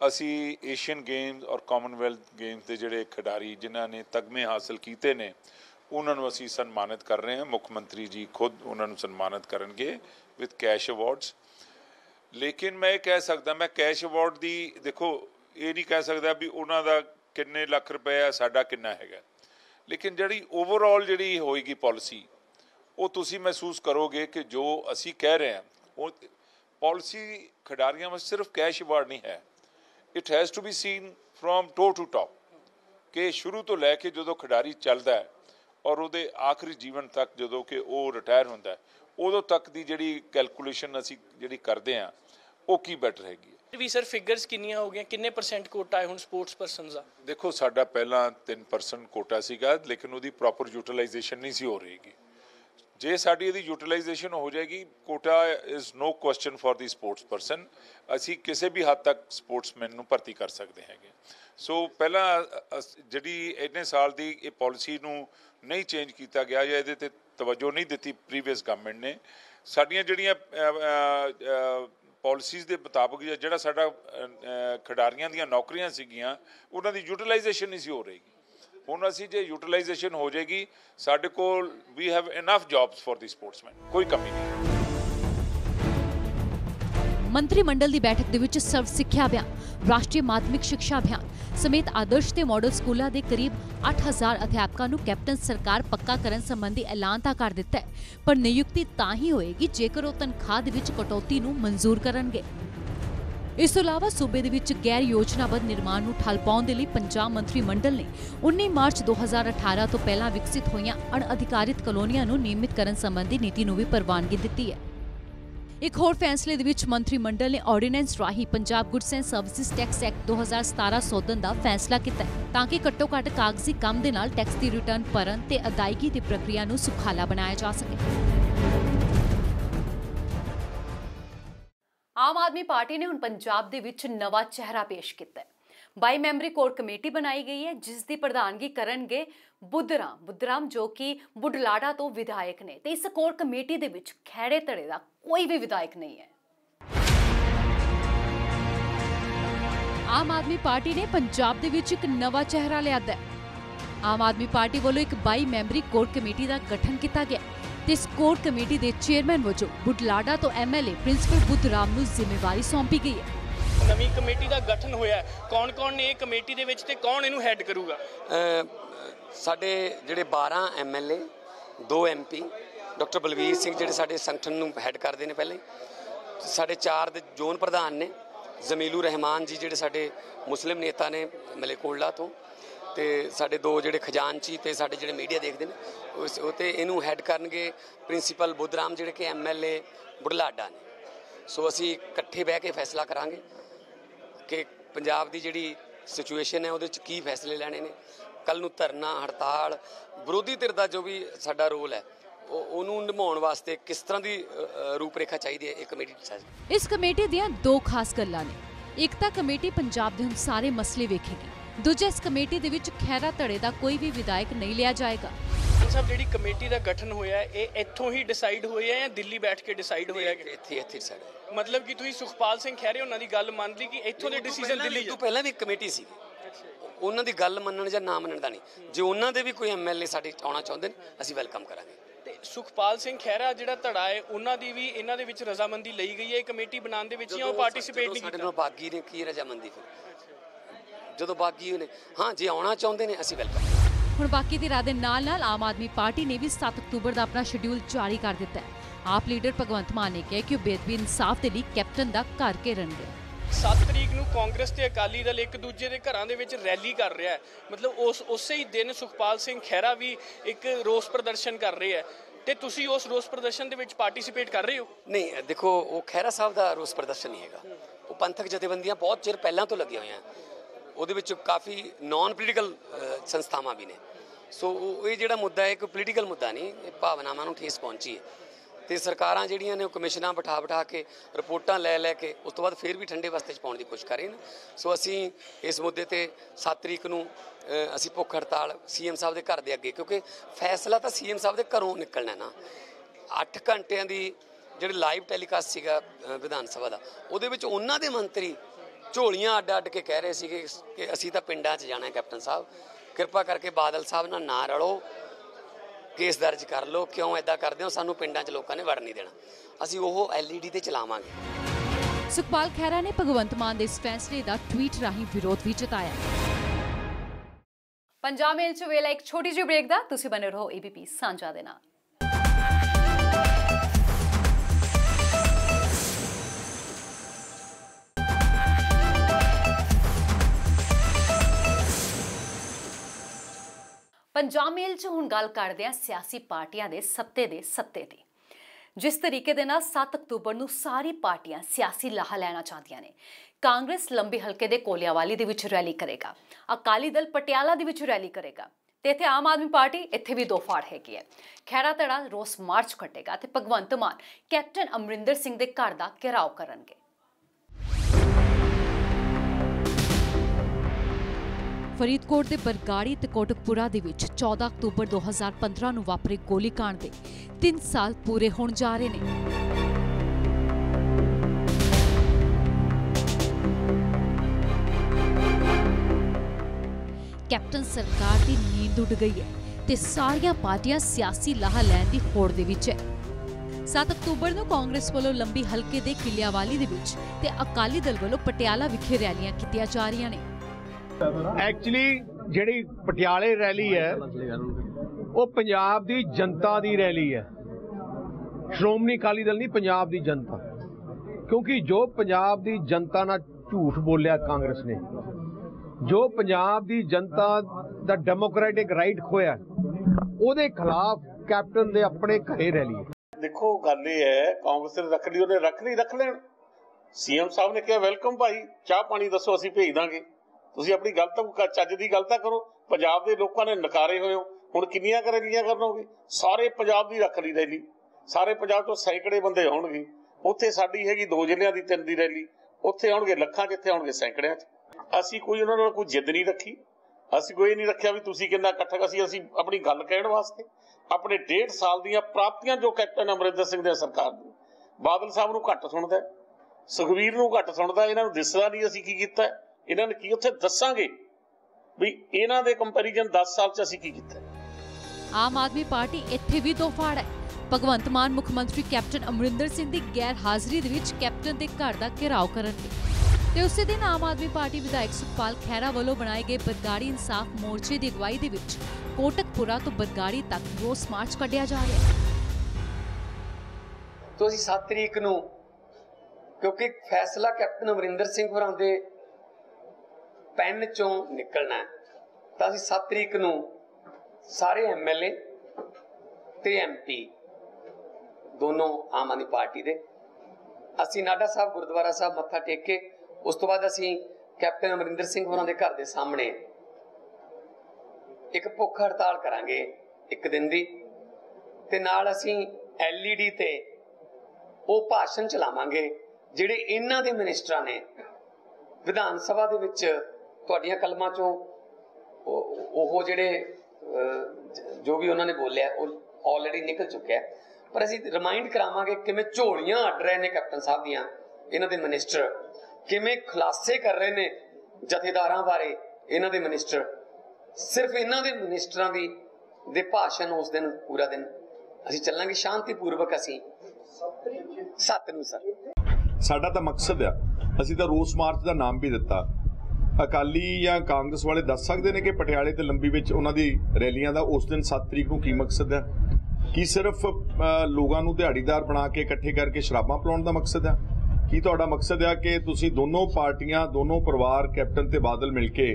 ਅਸੀਂ ਏਸ਼ੀਅਨ ਗੇਮਸ ਔਰ ਕਾਮਨਵੈਲਥ ਗੇਮਸ ਦੇ ਜਿਹੜੇ ਖਿਡਾਰੀ ਜਿਨ੍ਹਾਂ ਨੇ ਤਗਮੇ ਹਾਸਲ ਕੀਤੇ ਨੇ, ਉਹਨਾਂ ਨੂੰ ਅਸੀਂ ਸਨਮਾਨਿਤ ਕਰ ਰਹੇ ਹਾਂ। ਮੁੱਖ ਮੰਤਰੀ ਜੀ ਖੁਦ ਉਹਨਾਂ ਨੂੰ ਸਨਮਾਨਿਤ ਕਰਨਗੇ ਵਿਦ ਕੈਸ਼ ਅਵਾਰਡਸ ਲੇਕਿਨ ਮੈਂ ਇਹ ਕਹਿ ਸਕਦਾ, ਮੈਂ ਕੈਸ਼ ਅਵਾਰਡ ਦੀ, ਦੇਖੋ, ਇਹ ਨਹੀਂ ਕਹਿ ਸਕਦਾ ਵੀ ਉਹਨਾਂ ਦਾ ਕਿੰਨੇ ਲੱਖ ਰੁਪਏ ਆ, ਸਾਡਾ ਕਿੰਨਾ ਹੈਗਾ। ਲੇਕਿਨ ਜਿਹੜੀ ਓਵਰਆਲ ਜਿਹੜੀ ਹੋਏਗੀ ਪਾਲਿਸੀ ਉਹ ਤੁਸੀਂ ਮਹਿਸੂਸ ਕਰੋਗੇ ਕਿ ਜੋ ਅਸੀਂ ਕਹਿ ਰਹੇ ਹਾਂ, ਉਹ ਪਾਲਿਸੀ ਖਿਡਾਰੀਆਂ ਵਿੱਚ ਸਿਰਫ ਕੈਸ਼ ਅਵਾਰਡ ਨਹੀਂ ਹੈ। It has to be seen from toe to top ਕਿ ਸ਼ੁਰੂ ਤੋਂ ਲੈ ਕੇ ਜਦੋਂ ਖਿਡਾਰੀ ਚੱਲਦਾ ਹੈ ਔਰ ਉਹਦੇ ਆਖਰੀ ਜੀਵਨ ਤੱਕ ਜਦੋਂ ਕਿ ਉਹ ਰਿਟਾਇਰ ਹੁੰਦਾ ਉਦੋਂ ਤੱਕ ਦੀ ਜਿਹੜੀ ਕੈਲਕੂਲੇਸ਼ਨ ਅਸੀਂ ਜਿਹੜੀ ਕਰਦੇ ਆ ਉਹ ਕੀ ਬੈਟਰ ਹੈਗੀ ਹੈ? ਵੀ ਸਰ ਫਿਗਰਸ ਕਿੰਨੀਆਂ ਹੋ ਗਈਆਂ? ਕਿੰਨੇ ਪਰਸੈਂਟ ਕੋਟਾ ਹੈ ਹੁਣ ਸਪੋਰਟਸ ਪਰਸਨਸ ਦਾ? ਦੇਖੋ ਸਾਡਾ ਪਹਿਲਾਂ 3% ਕੋਟਾ ਸੀਗਾ ਲੇਕਿਨ ਉਹਦੀ ਪ੍ਰੋਪਰ ਯੂਟਿਲਾਈਜੇਸ਼ਨ ਨਹੀਂ ਸੀ ਹੋ ਰਹੀਗੀ ਜੇ ਸਾਡੀ ਇਹਦੀ ਯੂਟਿਲਾਈਜੇਸ਼ਨ ਹੋ ਜਾਏਗੀ quota is no question for the sports person ਅਸੀਂ ਕਿਸੇ ਵੀ ਹੱਦ ਤੱਕ ਸਪੋਰਟਸਮੈਨ ਨੂੰ ਭਰਤੀ ਕਰ ਸਕਦੇ ਹੈਗੇ। ਸੋ ਪਹਿਲਾਂ ਜਿਹੜੀ ਇੰਨੇ ਸਾਲ ਦੀ ਇਹ ਪਾਲਿਸੀ ਨੂੰ ਨਹੀਂ ਚੇਂਜ ਕੀਤਾ ਗਿਆ ਜਾਂ ਇਹਦੇ ਤੇ ਤਵੱਜੋ ਨਹੀਂ ਦਿੱਤੀ ਪ੍ਰੀਵੀਅਸ ਗਵਰਨਮੈਂਟ ਨੇ। ਸਾਡੀਆਂ ਜਿਹੜੀਆਂ ਪਾਲਿਸੀਜ਼ ਦੇ ਮੁਤਾਬਕ ਜਾਂ ਜਿਹੜਾ ਸਾਡਾ ਖਿਡਾਰੀਆਂ ਦੀਆਂ ਨੌਕਰੀਆਂ ਸੀਗੀਆਂ, ਉਹਨਾਂ ਦੀ ਯੂਟਿਲਾਈਜੇਸ਼ਨ ਨਹੀਂ ਸੀ ਹੋ ਰਹੀ। ਹੁਣ ਅਸੀਂ ਜੇ ਯੂਟਿਲਾਈਜੇਸ਼ਨ ਹੋ ਜਾਏਗੀ, ਸਾਡੇ ਕੋਲ ਵੀ have enough jobs for the sportsman ਕੋਈ ਕਮੀ ਨਹੀਂ। ਮੰਤਰੀ ਮੰਡਲ ਦੀ ਬੈਠਕ ਦੇ ਵਿੱਚ ਸਰਵ ਸਿੱਖਿਆ ਅਭਿਆਨ, ਰਾਸ਼ਟਰੀ ਮਾਧਿਮਿਕ ਸਿੱਖਿਆ ਅਭਿਆਨ ਸਮੇਤ ਆਦਰਸ਼ ਤੇ ਮਾਡਲ ਸਕੂਲਾਂ ਦੇ ਕਰੀਬ 8000 ਅਧਿਆਪਕਾਂ ਨੂੰ ਕੈਪਟਨ ਸਰਕਾਰ ਪੱਕਾ ਕਰਨ ਸੰਬੰਧੀ ਐਲਾਨ ਤਾਂ ਕਰ ਦਿੱਤਾ ਹੈ, ਪਰ ਨਿਯੁਕਤੀ ਤਾਂ ਹੀ ਹੋਏਗੀ ਜੇਕਰ ਉਹ ਤਨਖਾਹ ਦੇ ਵਿੱਚ ਕਟੌਤੀ ਨੂੰ ਮਨਜ਼ੂਰ ਕਰਨਗੇ। ਇਸ ਤੋਂ ਇਲਾਵਾ ਸੂਬੇ ਦੇ ਵਿੱਚ ਗੈਰ ਯੋਜਨਾਬੱਧ ਨਿਰਮਾਣ ਨੂੰ ਠੱਲ ਪਾਉਣ ਦੇ ਲਈ ਪੰਜਾਬ ਮੰਤਰੀ ਮੰਡਲ ਨੇ 19 ਮਾਰਚ 2018 ਤੋਂ ਪਹਿਲਾਂ ਵਿਕਸਿਤ ਹੋਈਆਂ ਅਣਅਧਿਕਾਰਿਤ ਕਲੋਨੀਆਂ ਨੂੰ ਨਿਯਮਿਤ ਕਰਨ ਸੰਬੰਧੀ ਨੀਤੀ ਨੂੰ ਵੀ ਪ੍ਰਵਾਨਗੀ ਦਿੱਤੀ ਹੈ। ਇੱਕ ਹੋਰ ਫੈਸਲੇ ਦੇ ਵਿੱਚ ਮੰਤਰੀ ਮੰਡਲ ਨੇ ਆਰਡੀਨੈਂਸ ਰਾਹੀਂ Punjab goods and services tax act 2017 ਸੋਧਣ ਦਾ ਫੈਸਲਾ ਕੀਤਾ ਤਾਂ ਕਿ ਘੱਟੋ-ਘੱਟ ਕਾਗਜ਼ੀ ਕੰਮ ਦੇ ਨਾਲ ਟੈਕਸ ਦੀ ਰਿਟਰਨ ਭਰਨ ਤੇ ਅਦਾਇਗੀ ਦੀ ਪ੍ਰਕਿਰਿਆ ਨੂੰ ਸੁਖਾਲਾ ਬਣਾਇਆ ਜਾ ਸਕੇ। ਆਮ ਆਦਮੀ ਪਾਰਟੀ ਨੇ ਹੁਣ ਪੰਜਾਬ ਦੇ ਵਿੱਚ ਨਵਾਂ ਚਿਹਰਾ ਪੇਸ਼ ਕੀਤਾ ਹੈ। ਬਾਈ ਮੈਂਬਰੀ ਕੋਰ ਕਮੇਟੀ ਬਣਾਈ ਗਈ ਹੈ, ਜਿਸ ਦੀ ਪ੍ਰਧਾਨਗੀ ਕਰਨਗੇ ਬੁੱਧਰਾਮ ਬੁੱਧਰਾਮ ਜੋ ਕਿ ਬੁਢਲਾਡਾ ਤੋਂ ਵਿਧਾਇਕ ਨੇ। ਤੇ ਇਸ ਕੋਰ ਕਮੇਟੀ ਦੇ ਵਿੱਚ ਖੈੜੇ ਧੜੇ ਦਾ ਕੋਈ ਵੀ ਵਿਧਾਇਕ ਨਹੀਂ ਹੈ ਆਮ ਆਦਮੀ ਪਾਰਟੀ ਨੇ ਪੰਜਾਬ ਦੇ ਵਿੱਚ ਇੱਕ ਨਵਾਂ ਚਿਹਰਾ ਲਿਆਂਦਾ ਹੈ ਆਮ ਆਦਮੀ ਪਾਰਟੀ ਵੱਲੋਂ ਇੱਕ 22 ਮੈਂਬਰੀ ਕੋਰ ਕਮੇਟੀ ਦਾ ਗਠਨ ਕੀਤਾ ਗਿਆ ਤੇ ਇਸ ਕੋਰ ਕਮੇਟੀ ਦੇ ਚੇਅਰਮੈਨ ਵਜੋਂ ਬੁਢਲਾਡਾ ਤੋਂ ਐਮਐਲਏ ਪ੍ਰਿੰਸੀਪਲ ਬੁੱਧਰਾਮ ਨੂੰ ਜ਼ਿੰਮੇਵਾਰੀ ਸੌਂਪੀ ਗਈ ਹੈ ਨਵੀਂ ਕਮੇਟੀ ਦਾ ਗਠਨ ਹੋਇਆ ਕੌਣ-ਕੌਣ ਨੇ ਇਹ ਕਮੇਟੀ ਦੇ ਵਿੱਚ ਤੇ ਕੌਣ ਇਹਨੂੰ ਹੈੱਡ ਕਰੂਗਾ ਸਾਡੇ ਜਿਹੜੇ 12 MLA 2 MP doctor Balvir Singh ਜਿਹੜੇ ਸਾਡੇ ਸੰਗਠਨ ਨੂੰ ਹੈੱਡ ਕਰਦੇ ਨੇ ਪਹਿਲੇ ਸਾਡੇ ਚਾਰ ਦੇ ਜ਼ੋਨ ਪ੍ਰਧਾਨ ਨੇ ਜ਼ਮੀਲੂ ਰਹਿਮਾਨ ਜੀ ਜਿਹੜੇ ਸਾਡੇ ਮੁਸਲਿਮ ਨੇਤਾ ਨੇ ਮਲੇਕੋਲਾ ਤੋਂ ਤੇ ਸਾਡੇ ਦੋ ਜਿਹੜੇ ਖਜ਼ਾਨਚੀ ਤੇ ਸਾਡੇ ਜਿਹੜੇ ਮੀਡੀਆ ਦੇਖਦੇ ਨੇ, ਉਸ ਉਹ ਤੇ ਇਹਨੂੰ ਹੈੱਡ ਕਰਨਗੇ ਪ੍ਰਿੰਸੀਪਲ ਬੁੱਧਰਾਮ ਜਿਹੜੇ ਕਿ ਐਮਐਲਏ ਬੁਢਲਾਡਾ ਨੇ। ਸੋ ਅਸੀਂ ਇਕੱਠੇ ਬਹਿ ਕੇ ਫੈਸਲਾ ਕਰਾਂਗੇ ਕਿ ਪੰਜਾਬ ਦੀ ਜਿਹੜੀ ਸਿਚੁਏਸ਼ਨ ਹੈ ਉਹਦੇ ਚ ਕੀ ਫੈਸਲੇ ਲੈਣੇ ਨੇ। ਕੱਲ ਨੂੰ ਧਰਨਾ, ਹੜਤਾਲ, ਵਿਰੋਧੀ ਧਿਰ ਦਾ ਜੋ ਵੀ ਸਾਡਾ ਰੋਲ ਹੈ ਉਹਨੂੰ ਨਿਭਾਉਣ ਵਾਸਤੇ ਕਿਸ ਤਰ੍ਹਾਂ ਦੀ ਰੂਪਰੇਖਾ ਚਾਹੀਦੀ ਹੈ ਇਹ ਕਮੇਟੀ ਡਿਸਾਈਡ ਇਸ ਕਮੇਟੀ ਦੀਆਂ ਦੋ ਖਾਸ ਗੱਲਾਂ ਨੇ। ਇੱਕ ਤਾਂ ਕਮੇਟੀ ਪੰਜਾਬ ਦੇ ਹੁਣ ਸਾਰੇ ਮਸਲੇ ਵੇਖੇਗੀ। ਦੂਜਾ ਇਸ ਕਮੇਟੀ ਦੇ ਵਿੱਚ ਖੈਰਾ ਧੜੇ ਦਾ ਕੋਈ ਵੀ ਵਿਧਾਇਕ ਨਹੀਂ ਲਿਆ ਜਾਏਗਾ। ਸਭ ਜਿਹੜੀ ਕਮੇਟੀ ਦਾ ਗਠਨ ਹੋਇਆ ਹੈ, ਇਹ ਇੱਥੋਂ ਹੀ ਡਿਸਾਈਡ ਹੋਇਆ ਜਾਂ ਦਿੱਲੀ ਬੈਠ ਕੇ ਡਿਸਾਈਡ ਹੋਇਆ ਕਿ- ਇੱਥੇ ਇੱਥੇ ਸਾਡਾ ਮਤਲਬ ਕਿ ਤੁਸੀਂ ਸੁਖਪਾਲ ਸਿੰਘ ਖਹਿਰੇ ਉਹਨਾਂ ਦੀ ਗੱਲ ਮੰਨ ਲਈ ਕਿ ਇੱਥੋਂ ਦੇ ਡਿਸੀਜਨ ਦਿੱਲੀ ਤੋਂ ਪਹਿਲਾਂ ਵੀ ਇੱਕ ਕਮੇਟੀ ਸੀ ਉਹਨਾਂ ਦੀ ਗੱਲ ਮੰਨਣ ਜਾਂ ਨਾ ਮੰਨਣ ਦਾ ਨਹੀਂ। ਜੇ ਉਹਨਾਂ ਦੇ ਵੀ ਕੋਈ ਐਮਐਲਏ ਸਾਡੇ ਆਉਣਾ ਚਾਹੁੰਦੇ ਨੇ ਅਸੀਂ ਵੈਲਕਮ ਕਰਾਂਗੇ। ਤੇ ਸੁਖਪਾਲ ਸਿੰਘ ਖਹਿਰਾ ਜਿਹੜਾ ਧੜਾ ਹੈ ਉਹਨਾਂ ਦੀ ਵੀ ਇਹਨਾਂ ਦੇ ਵਿੱਚ ਰਜ਼ਾਮੰਦੀ ਲਈ ਗਈ ਹੈ ਕਮੇਟੀ ਬਣਾਉਣ ਦੇ ਵਿੱਚ ਜਾਂ ਉਹ ਪਾਰਟਿਸਿਪੇਟ ਨਹੀਂ ਸਾਡੇ ਕੀਤਾ। ਨਾਲ ਬਾਗੀ ਨੇ ਕੀ ਰਜਾਮੰਦੀ ਫਿਰ? ਜਦੋਂ ਬਾਗੀ ਨੇ ਹਾਂ ਜੇ ਆਉਣਾ ਚਾਹੁੰਦੇ ਨੇ ਅਸੀਂ ਵੈਲਕਮ ਹੁਣ ਬਾਕੀ ਦੀ ਰਾਹ ਦੇ ਨਾਲ-ਨਾਲ ਆਮ ਆਦਮੀ ਪਾਰਟੀ ਨੇ ਵੀ 7 ਅਕਤੂਬਰ ਦਾ ਆਪਣਾ ਸ਼ਡਿਊਲ ਜਾਰੀ ਕਰ ਦਿੱਤਾ ਹੈ। ਆਪ ਲੀਡਰ ਭਗਵੰਤ ਮਾਨ ਨੇ ਕਿਹਾ ਕਿ ਉਹ ਬੇਦਬੀ ਇਨਸਾਫ ਦੇ ਲਈ ਕੈਪਟਨ ਦਾ ਘਰ ਘੇਰਨਗੇ। 7 ਤਰੀਕ ਨੂੰ ਕਾਂਗਰਸ ਤੇ ਅਕਾਲੀ ਦਲ ਇੱਕ ਦੂਜੇ ਦੇ ਘਰਾਂ ਦੇ ਵਿੱਚ ਰੈਲੀ ਕਰ ਰਿਹਾ ਹੈ। ਮਤਲਬ ਉਸ, ਉਸੇ ਹੀ ਦਿਨ ਸੁਖਪਾਲ ਸਿੰਘ ਖਹਿਰਾ ਵੀ ਇੱਕ ਰੋਸ ਪ੍ਰਦਰਸ਼ਨ ਕਰ ਰਹੇ ਹੈ। ਤੇ ਤੁਸੀਂ ਉਸ ਰੋਸ ਪ੍ਰਦਰਸ਼ਨ ਦੇ ਵਿੱਚ ਪਾਰਟਿਸਿਪੇਟ ਕਰ ਰਹੇ ਹੋ? ਨਹੀਂ ਦੇਖੋ, ਉਹ ਖਹਿਰਾ ਸਾਹਿਬ ਦਾ ਰੋਸ ਪ੍ਰਦਰਸ਼ਨ ਨਹੀਂ ਹੈਗਾ। ਉਹ ਪੰਥਕ ਜਥੇਬੰਦੀਆਂ ਬਹੁਤ ਚਿਰ ਪਹਿਲਾਂ ਤੋਂ ਲੱਗੀਆਂ ਹੋਈਆਂ। ਉਹਦੇ ਵਿੱਚ ਕਾਫੀ ਨਾਨ ਪੋਲੀਟੀਕਲ ਸੰਸਥਾਵਾਂ ਵੀ ਨੇ। ਸੋ ਉਹ- ਇਹ ਜਿਹੜਾ ਮੁੱਦਾ ਹੈ, ਇੱਕ ਪੋਲੀਟੀਕਲ ਮੁੱਦਾ ਨਹੀਂ, ਇਹ ਭਾਵਨਾਵਾਂ ਨੂੰ ਠੇਸ ਪਹੁੰਚੀ ਹੈ। ਤੇ ਸਰਕਾਰਾਂ ਜਿਹੜੀਆਂ ਨੇ ਉਹ ਕਮਿਸ਼ਨਾਂ ਬਿਠਾ ਬਿਠਾ ਕੇ ਰਿਪੋਰਟਾਂ ਲੈ ਲੈ ਕੇ ਉਸ ਤੋਂ ਬਾਅਦ ਫਿਰ ਵੀ ਠੰਡੇ ਵਸਤੇ ਚ ਪਾਉਣ ਦੀ ਕੋਸ਼ਿਸ਼ ਕਰ ਰਹੇ ਨੇ। ਸੋ ਅਸੀਂ ਇਸ ਮੁੱਦੇ ਤੇ 7 ਤਰੀਕ ਨੂੰ ਅਸੀਂ ਭੁੱਖ ਹੜਤਾਲ ਸੀਐਮ ਸਾਹਿਬ ਦੇ ਘਰ ਦੇ ਅੱਗੇ, ਕਿਉਂਕਿ ਫੈਸਲਾ ਤਾਂ ਸੀਐਮ ਸਾਹਿਬ ਦੇ ਘਰੋਂ ਨਿਕਲਣਾ ਨਾ। 8 ਘੰਟਿਆਂ ਦੀ ਜਿਹੜੇ ਲਾਈਵ ਟੈਲੀਕਾਸਟ ਸੀਗਾ ਵਿਧਾਨ ਸਭਾ ਦਾ, ਉਹਦੇ ਵਿੱਚ ਉਹਨਾਂ ਦੇ ਮੰਤਰੀ ਝੋਲੀਆਂ ਅੱਡ ਅੱਡ ਕੇ ਕਹਿ ਰਹੇ ਸੀਗੇ ਕਿ ਅਸੀਂ ਤਾਂ ਪਿੰਡਾਂ 'ਚ ਜਾਣਾ ਕੈਪਟਨ ਸਾਹਿਬ। ਕਿਰਪਾ ਕਰਕੇ ਬਾਦਲ ਸਾਹਿਬ ਨਾਲ ਨਾ ਰਲੋ। ਕੇਸ ਦਰਜ ਕਰ ਲਓ ਕਿਉਂ ਐਦਾਂ ਕਰਦੇ ਹੋ? ਸਾਨੂੰ ਪਿੰਡਾਂ 'ਚ ਲੋਕਾਂ ਨੇ ਵੜ ਨਹੀਂ ਦੇਣਾ। ਅਸੀਂ ਉਹ ਐਲਈਡੀ ਤੇ ਚਲਾਵਾਂਗੇ। ਸੁਖਪਾਲ ਖਹਿਰਾ ਨੇ ਭਗਵੰਤ ਮਾਨ ਦੇ ਇਸ ਫੈਸਲੇ ਦਾ ਟਵੀਟ ਰਾਹੀਂ ਵਿਰੋਧ ਵੀ ਜਤਾਇਆ। ਪੰਜਾਬ ਮੇਲ ਚ ਵੇਲਾ ਇੱਕ ਛੋਟੀ ਜਿਹੀ ਬ੍ਰੇਕ ਦਾ ਤੁਸੀਂ ਬਨੇ ਰਹੋ ਏਬੀਪੀ ਸਾਂਝਾ ਦੇ ਨਾਲ। ਪੰਜਾਬ ਮੇਲ 'ਚ ਹੁਣ ਗੱਲ ਕਰਦੇ ਹਾਂ ਸਿਆਸੀ ਪਾਰਟੀਆਂ ਦੇ ਸੱਤੇ ਦੇ ਸੱਤੇ ਦੀ ਜਿਸ ਤਰੀਕੇ ਦੇ ਨਾਲ 7 ਅਕਤੂਬਰ ਨੂੰ ਸਾਰੀ ਪਾਰਟੀਆਂ ਸਿਆਸੀ ਲਾਹਾ ਲੈਣਾ ਚਾਹੁੰਦੀਆਂ ਨੇ। ਕਾਂਗਰਸ ਲੰਬੀ ਹਲਕੇ ਦੇ ਕੋਲਿਆਵਾਲੀ ਦੇ ਵਿੱਚ ਰੈਲੀ ਕਰੇਗਾ। ਅਕਾਲੀ ਦਲ ਪਟਿਆਲਾ ਦੇ ਵਿੱਚ ਰੈਲੀ ਕਰੇਗਾ। ਤੇ ਇੱਥੇ ਆਮ ਆਦਮੀ ਪਾਰਟੀ ਇੱਥੇ ਵੀ ਦੋ ਫਾੜ ਹੈਗੀ ਹੈ। ਖੈਰਾ ਧੜਾ ਰੋਸ ਮਾਰਚ ਕੱਟੇਗਾ ਤੇ ਭਗਵੰਤ ਮਾਨ ਕੈਪਟਨ ਅਮਰਿੰਦਰ ਸਿੰਘ ਦੇ ਘਰ ਦਾ ਘਿਰਾਓ ਕਰਨਗੇ। ਫਰੀਦਕੋਟ ਦੇ ਬਰਗਾੜੀ ਤੇ ਕੋਟਕਪੁਰਾ ਦੇ ਵਿੱਚ 14 ਅਕਤੂਬਰ 2015 ਨੂੰ ਵਾਪਰੇ ਗੋਲੀ ਕਾਂਡ ਦੇ 3 ਸਾਲ ਪੂਰੇ ਹੋਣ ਜਾ ਰਹੇ ਨੇ। ਕੈਪਟਨ ਸਰਕਾਰ ਦੀ ਨੀਂਦ ਉੱਡ ਗਈ ਹੈ ਤੇ ਸਾਰੀਆਂ ਪਾਰਟੀਆਂ ਸਿਆਸੀ ਲਾਹਾ ਲੈਣ ਦੀ ਹੋੜ ਦੇ ਵਿੱਚ ਹੈ। 7 ਅਕਤੂਬਰ ਨੂੰ ਕਾਂਗਰਸ ਵੱਲੋਂ ਲੰਬੀ ਹਲਕੇ ਦੇ ਕਿਲਿਆਵਾਲੀ ਦੇ ਵਿੱਚ ਤੇ ਅਕਾਲੀ ਦਲ ਵੱਲੋਂ ਪਟਿਆਲਾ ਵਿਖੇ ਰੈਲੀਆਂ ਕੀਤੀਆਂ ਜਾ ਰਹੀਆਂ ਨੇ। ਐਕਚੁਅਲੀ ਜਿਹੜੀ ਪਟਿਆਲੇ ਰੈਲੀ ਹੈ, ਉਹ ਪੰਜਾਬ ਦੀ ਜਨਤਾ ਦੀ ਰੈਲੀ ਹੈ। ਸ਼੍ਰੋਮਣੀ ਅਕਾਲੀ ਦਲ ਨਹੀਂ, ਪੰਜਾਬ ਦੀ ਜਨਤਾ। ਕਿਉਂਕਿ ਜੋ ਪੰਜਾਬ ਦੀ ਜਨਤਾ ਨਾਲ ਝੂਠ ਬੋਲਿਆ ਕਾਂਗਰਸ ਨੇ, ਜੋ ਪੰਜਾਬ ਦੀ ਜਨਤਾ ਦਾ ਡੈਮੋਕ੍ਰੈਟਿਕ ਰਾਈਟ ਖੋਇਆ ਉਹਦੇ ਖਿਲਾਫ ਕੈਪਟਨ ਦੇ ਆਪਣੇ ਘਰੇ ਰੈਲੀ ਹੈ। ਦੇਖੋ, ਗੱਲ ਇਹ ਹੈ, ਕਾਂਗਰਸ ਨੇ ਰੱਖ ਲਈ, ਉਹਨੇ ਰੱਖ ਲਈ, ਰੱਖ ਲੈਣ। ਸੀਐਮ ਸਾਹਿਬ ਨੇ ਕਿਹਾ ਵੈਲਕਮ ਭਾਈ, ਚਾਹ ਪਾਣੀ ਦੱਸੋ, ਅਸੀਂ ਭੇਜ ਦਾਂਗੇ। ਤੁਸੀਂ ਆਪਣੀ ਗੱਲ ਤਾਂ ਚੱਜ ਦੀ ਗੱਲ ਤਾਂ ਕਰੋ। ਪੰਜਾਬ ਦੇ ਲੋਕਾਂ ਨੇ ਨਕਾਰੇ ਹੋਏ ਹੋ। ਹੁਣ ਕਿੰਨੀਆਂ ਕਰ ਰੈਲੀਆਂ ਕਰਨੋਗੇ? ਸਾਰੇ ਪੰਜਾਬ ਦੀ ਰੱਖ ਲਈ ਰੈਲੀ। ਸਾਰੇ ਪੰਜਾਬ ਤੋਂ ਸੈਂਕੜੇ ਬੰਦੇ ਆਉਣਗੇ। ਉੱਥੇ ਸਾਡੀ ਹੈਗੀ ਦੋ ਜ਼ਿਲ੍ਹਿਆਂ ਦੀ ਤਿੰਨ ਦੀ ਰੈਲੀ। ਉੱਥੇ ਆਉਣਗੇ ਲੱਖਾਂ ਜਿੱਥੇ ਆਉਣਗੇ ਸੈਂਕੜਿਆਂ 'ਚ। ਅਸੀਂ ਕੋਈ ਉਹਨਾਂ ਨਾਲ ਕੋਈ ਜਿੱਦ ਨਹੀਂ ਰੱਖੀ। ਅਸੀਂ ਕੋਈ ਨਹੀਂ ਰੱਖਿਆ ਵੀ ਤੁਸੀਂ ਕਿੰਨਾ ਇਕੱਠਾ ਅਸੀਂ ਅਸੀਂ ਆਪਣੀ ਗੱਲ ਕਹਿਣ ਵਾਸਤੇ। ਆਪਣੇ ਡੇਢ ਸਾਲ ਦੀਆਂ ਪ੍ਰਾਪਤੀਆਂ ਜੋ ਕੈਪਟਨ ਅਮਰਿੰਦਰ ਸਿੰਘ ਦੇ ਸਰਕਾਰ ਦੀ। ਬਾਦਲ ਸਾਹਿਬ ਨੂੰ ਘੱਟ ਸੁਣਦਾ। ਹੈ, ਸੁਖਵੀਰ ਨੂੰ ਘੱਟ ਸੁਣਦਾ। ਇਹਨਾਂ ਨੂੰ ਦਿਸਦਾ ਨਹੀਂ ਅਸੀਂ ਕੀ ਕੀਤਾ। ਇਹਨਾਂ ਨੇ ਕੀ ਉੱਥੇ ਦੱਸਾਂਗੇ? ਵੀ ਇਹਨਾਂ ਦੇ ਕੰਪੈਰੀਜ਼ਨ 10 ਸਾਲ 'ਚ ਅਸੀਂ ਕੀ ਕੀਤਾ। ਆਮ ਆਦਮੀ ਪਾਰਟੀ ਇੱਥੇ ਵੀ ਦੋ ਫਾੜ ਹੈ। ਭਗਵੰਤ ਮਾਨ ਮੁੱਖ ਮੰਤਰੀ ਕੈਪਟਨ ਅਮਰਿੰਦਰ ਸਿੰਘ ਦੀ ਗੈਰ ਹਾਜ਼ਰੀ ਦੇ ਵਿੱਚ ਕੈਪਟਨ ਦੇ ਘਰ ਦਾ ਘਿਰਾਓ ਕਰਨਗੇ। ਤੇ ਉਸੇ ਦਿਨ ਆਮ ਆਦਮੀ ਪਾਰਟੀ ਵਿਧਾਇਕ ਸੁਖਪਾਲ ਖਹਿਰਾ ਵੱਲੋਂ ਬਣਾਏ ਗਏ ਬਰਗਾੜੀ ਇਨਸਾਫ ਮੋਰਚੇ ਦੀ ਅਗਵਾਈ ਦੇ ਵਿੱਚ ਕੋਟਕਪੁਰਾ ਤੋਂ ਬਰਗਾੜੀ ਤੱਕ ਰੋਸ ਮਾਰਚ ਕੱਢਿਆ ਜਾ ਰਿਹਾ ਹੈ। ਤੋਂ ਅਸੀਂ 7 ਤਰੀਕ ਨੂੰ ਕਿਉਂਕਿ ਫੈਸਲਾ ਕੈਪਟਨ ਅਮਰਿੰਦਰ ਸਿੰਘ ਹੋਰਾਂ ਦੇ ਪੈਨ ਚੋਂ ਨਿਕਲਣਾ ਤਾਂ ਅਸੀਂ 7 ਤਰੀਕ ਨੂੰ ਸਾਰੇ ਐਮਐਲਏ ਤੇ ਐਮਪੀ ਦੋਨੋਂ ਆਮ ਆਦਮੀ ਪਾਰਟੀ ਦੇ ਅਸੀਂ ਨਾਡਾ ਸਾਹਿਬ, ਗੁਰਦੁਆਰਾ ਸਾਹਿਬ ਮੱਥਾ ਟੇਕ ਕੇ, ਉਸ ਤੋਂ ਬਾਅਦ ਅਸੀਂ ਕੈਪਟਨ ਅਮਰਿੰਦਰ ਸਿੰਘ ਹੋਰਾਂ ਦੇ ਘਰ ਦੇ ਸਾਹਮਣੇ ਇੱਕ ਭੁੱਖ ਹੜਤਾਲ ਕਰਾਂਗੇ ਇੱਕ ਦਿਨ ਦੀ ਤੇ ਨਾਲ ਅਸੀਂ ਐਲਈਡੀ ਤੇ ਉਹ ਭਾਸ਼ਣ ਚਲਾਵਾਂਗੇ, ਜਿਹੜੇ ਇਹਨਾਂ ਦੇ ਮਿਨਿਸਟਰਾਂ ਨੇ ਵਿਧਾਨ ਸਭਾ ਦੇ ਵਿੱਚ ਤੁਹਾਡੀਆਂ ਕਲਮਾਂ ਚੋਂ ਉਹ ਜਿਹੜੇ ਜੋ ਵੀ ਉਹਨਾਂ ਨੇ ਬੋਲਿਆ, ਉਹ ਆਲਰੇਡੀ ਨਿਕਲ ਚੁੱਕਿਆ ਪਰ ਅਸੀਂ ਰਿਮਾਈਂਡ ਕਰਾਵਾਂਗੇ ਕਿਵੇਂ ਝੋਲੀਆਂ ਅੱਡ ਰਹੇ ਨੇ ਕੈਪਟਨ ਸਾਹਿਬ ਦੀਆਂ, ਇਹਨਾਂ ਦੇ ਮਿਨਿਸਟਰ ਕਿਵੇਂ ਖੁਲਾਸੇ ਕਰ ਰਹੇ ਨੇ ਜਥੇਦਾਰਾਂ ਬਾਰੇ ਇਹਨਾਂ ਦੇ ਮਿਨਿਸਟਰ ਸਿਰਫ ਇਹਨਾਂ ਦੇ ਮਿਨਿਸਟਰਾਂ ਦੀ ਦੇ ਭਾਸ਼ਣ ਉਸ ਦਿਨ, ਪੂਰਾ ਦਿਨ। ਅਸੀਂ ਚੱਲਾਂਗੇ ਸ਼ਾਂਤੀਪੂਰਵਕ ਅਸੀਂ। ਸੱਤ ਨੂੰ ਸਰ। ਸਾਡਾ ਤਾਂ ਮਕਸਦ ਆ। ਅਸੀਂ ਤਾਂ ਰੋਸ ਮਾਰਚ ਦਾ ਨਾਮ ਵੀ ਦਿੱਤਾ। ਅਕਾਲੀ ਜਾਂ ਕਾਂਗਰਸ ਵਾਲੇ ਦੱਸ ਸਕਦੇ ਨੇ ਕਿ ਪਟਿਆਲੇ ਤੇ ਲੰਬੀ ਵਿੱਚ ਉਹਨਾਂ ਦੀ ਰੈਲੀਆਂ ਦਾ ਉਸ ਦਿਨ 7 ਤਰੀਕ ਨੂੰ ਕੀ ਮਕਸਦ ਹੈ? ਕੀ ਸਿਰਫ ਲੋਕਾਂ ਨੂੰ ਦਿਹਾੜੀਦਾਰ ਬਣਾ ਕੇ ਇਕੱਠੇ ਕਰਕੇ ਸ਼ਰਾਬਾਂ ਪਿਲਾਉਣ ਦਾ ਮਕਸਦ ਹੈ? ਕੀ ਤੁਹਾਡਾ ਮਕਸਦ ਹੈ ਕਿ ਤੁਸੀਂ ਦੋਨੋਂ ਪਾਰਟੀਆਂ, ਦੋਨੋਂ ਪਰਿਵਾਰ, ਕੈਪਟਨ ਤੇ ਬਾਦਲ ਮਿਲ ਕੇ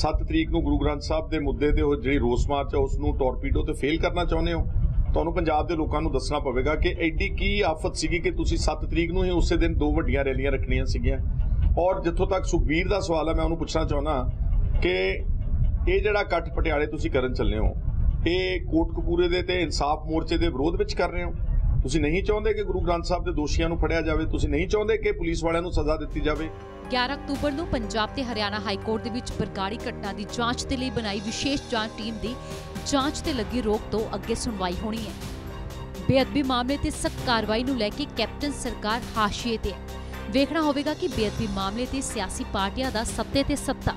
7 ਤਰੀਕ ਨੂੰ ਗੁਰੂ ਗ੍ਰੰਥ ਸਾਹਿਬ ਦੇ ਮੁੱਦੇ ਤੇ ਉਹ ਜਿਹੜੀ ਰੋਸ ਮਾਰਚ ਹੈ, ਉਸ ਨੂੰ ਟੋਰਪੀਡੋ ਤੇ ਫੇਲ ਕਰਨਾ ਚਾਹੁੰਦੇ ਹੋ? ਤੁਹਾਨੂੰ ਪੰਜਾਬ ਦੇ ਲੋਕਾਂ ਨੂੰ ਦੱਸਣਾ ਪਵੇਗਾ ਕਿ ਐਡੀ ਕੀ ਆਫਤ ਸੀਗੀ ਕਿ ਤੁਸੀਂ 7 ਤਰੀਕ ਨੂੰ ਹੀ ਉਸੇ ਦਿਨ ਦੋ ਵੱਡੀਆਂ ਰੈਲੀਆਂ ਰੱਖਣੀਆਂ ਸੀਗੀਆਂ। ਔਰ ਜਿੱਥੋਂ ਤੱਕ ਸੁਖਬੀਰ ਦਾ ਸਵਾਲ ਹੈ, ਮੈਂ ਉਹਨੂੰ ਪੁੱਛਣਾ ਚਾਹੁੰਦਾ ਕਿ ਇਹ ਜਿਹੜਾ ਇਕੱਠ ਪਟਿਆਲੇ ਤੁਸੀਂ ਕਰਨ ਚੱਲੇ ਹੋ, ਇਹ ਕੋਟਕਪੂਰੇ ਦੇ ਤੇ ਇਨਸਾਫ ਮੋਰਚੇ ਦੇ ਵਿਰੋਧ ਵਿੱਚ ਕਰ ਰਹੇ ਹੋ? ਤੁਸੀਂ ਨਹੀਂ ਚਾਹੁੰਦੇ ਕਿ ਗੁਰੂ ਗ੍ਰੰਥ ਸਾਹਿਬ ਦੇ ਦੋਸ਼ੀਆਂ ਨੂੰ ਫੜਿਆ ਜਾਵੇ? ਤੁਸੀਂ ਨਹੀਂ ਚਾਹੁੰਦੇ ਕਿ ਪੁਲਿਸ ਵਾਲਿਆਂ ਨੂੰ ਸਜ਼ਾ ਦਿੱਤੀ ਜਾਵੇ? 11 ਅਕਤੂਬਰ ਨੂੰ ਪੰਜਾਬ ਤੇ ਹਰਿਆਣਾ ਹਾਈ ਕੋਰਟ ਦੇ ਵਿੱਚ ਬਰਗਾੜੀ ਘਟਨਾ ਦੀ ਜਾਂਚ ਦੇ ਲਈ ਬਣਾਈ ਵਿਸ਼ੇਸ਼ ਜਾਂਚ ਟੀਮ ਦੀ ਜਾਂਚ ਤੇ ਲੱਗੀ ਰੋਕ ਤੋਂ ਅੱਗੇ ਸੁਣਵਾਈ ਹੋਣੀ ਹੈ। ਬੇਅਦਬੀ ਮਾਮਲੇ ਤੇ ਸਖਤ ਕਾਰਵਾਈ ਨੂੰ ਲੈ ਕੇ ਕੈਪਟਨ ਸਰਕਾਰ ਹਾਸ਼ੀਏ ਤੇ ਹੈ। ਵੇਖਣਾ ਹੋਵੇਗਾ ਕਿ ਬੇਅਦਬੀ ਮਾਮਲੇ ਤੇ ਸਿਆਸੀ ਪਾਰਟੀਆਂ ਦਾ ਸੱਤੇ ਤੇ ਸੱਤਾ।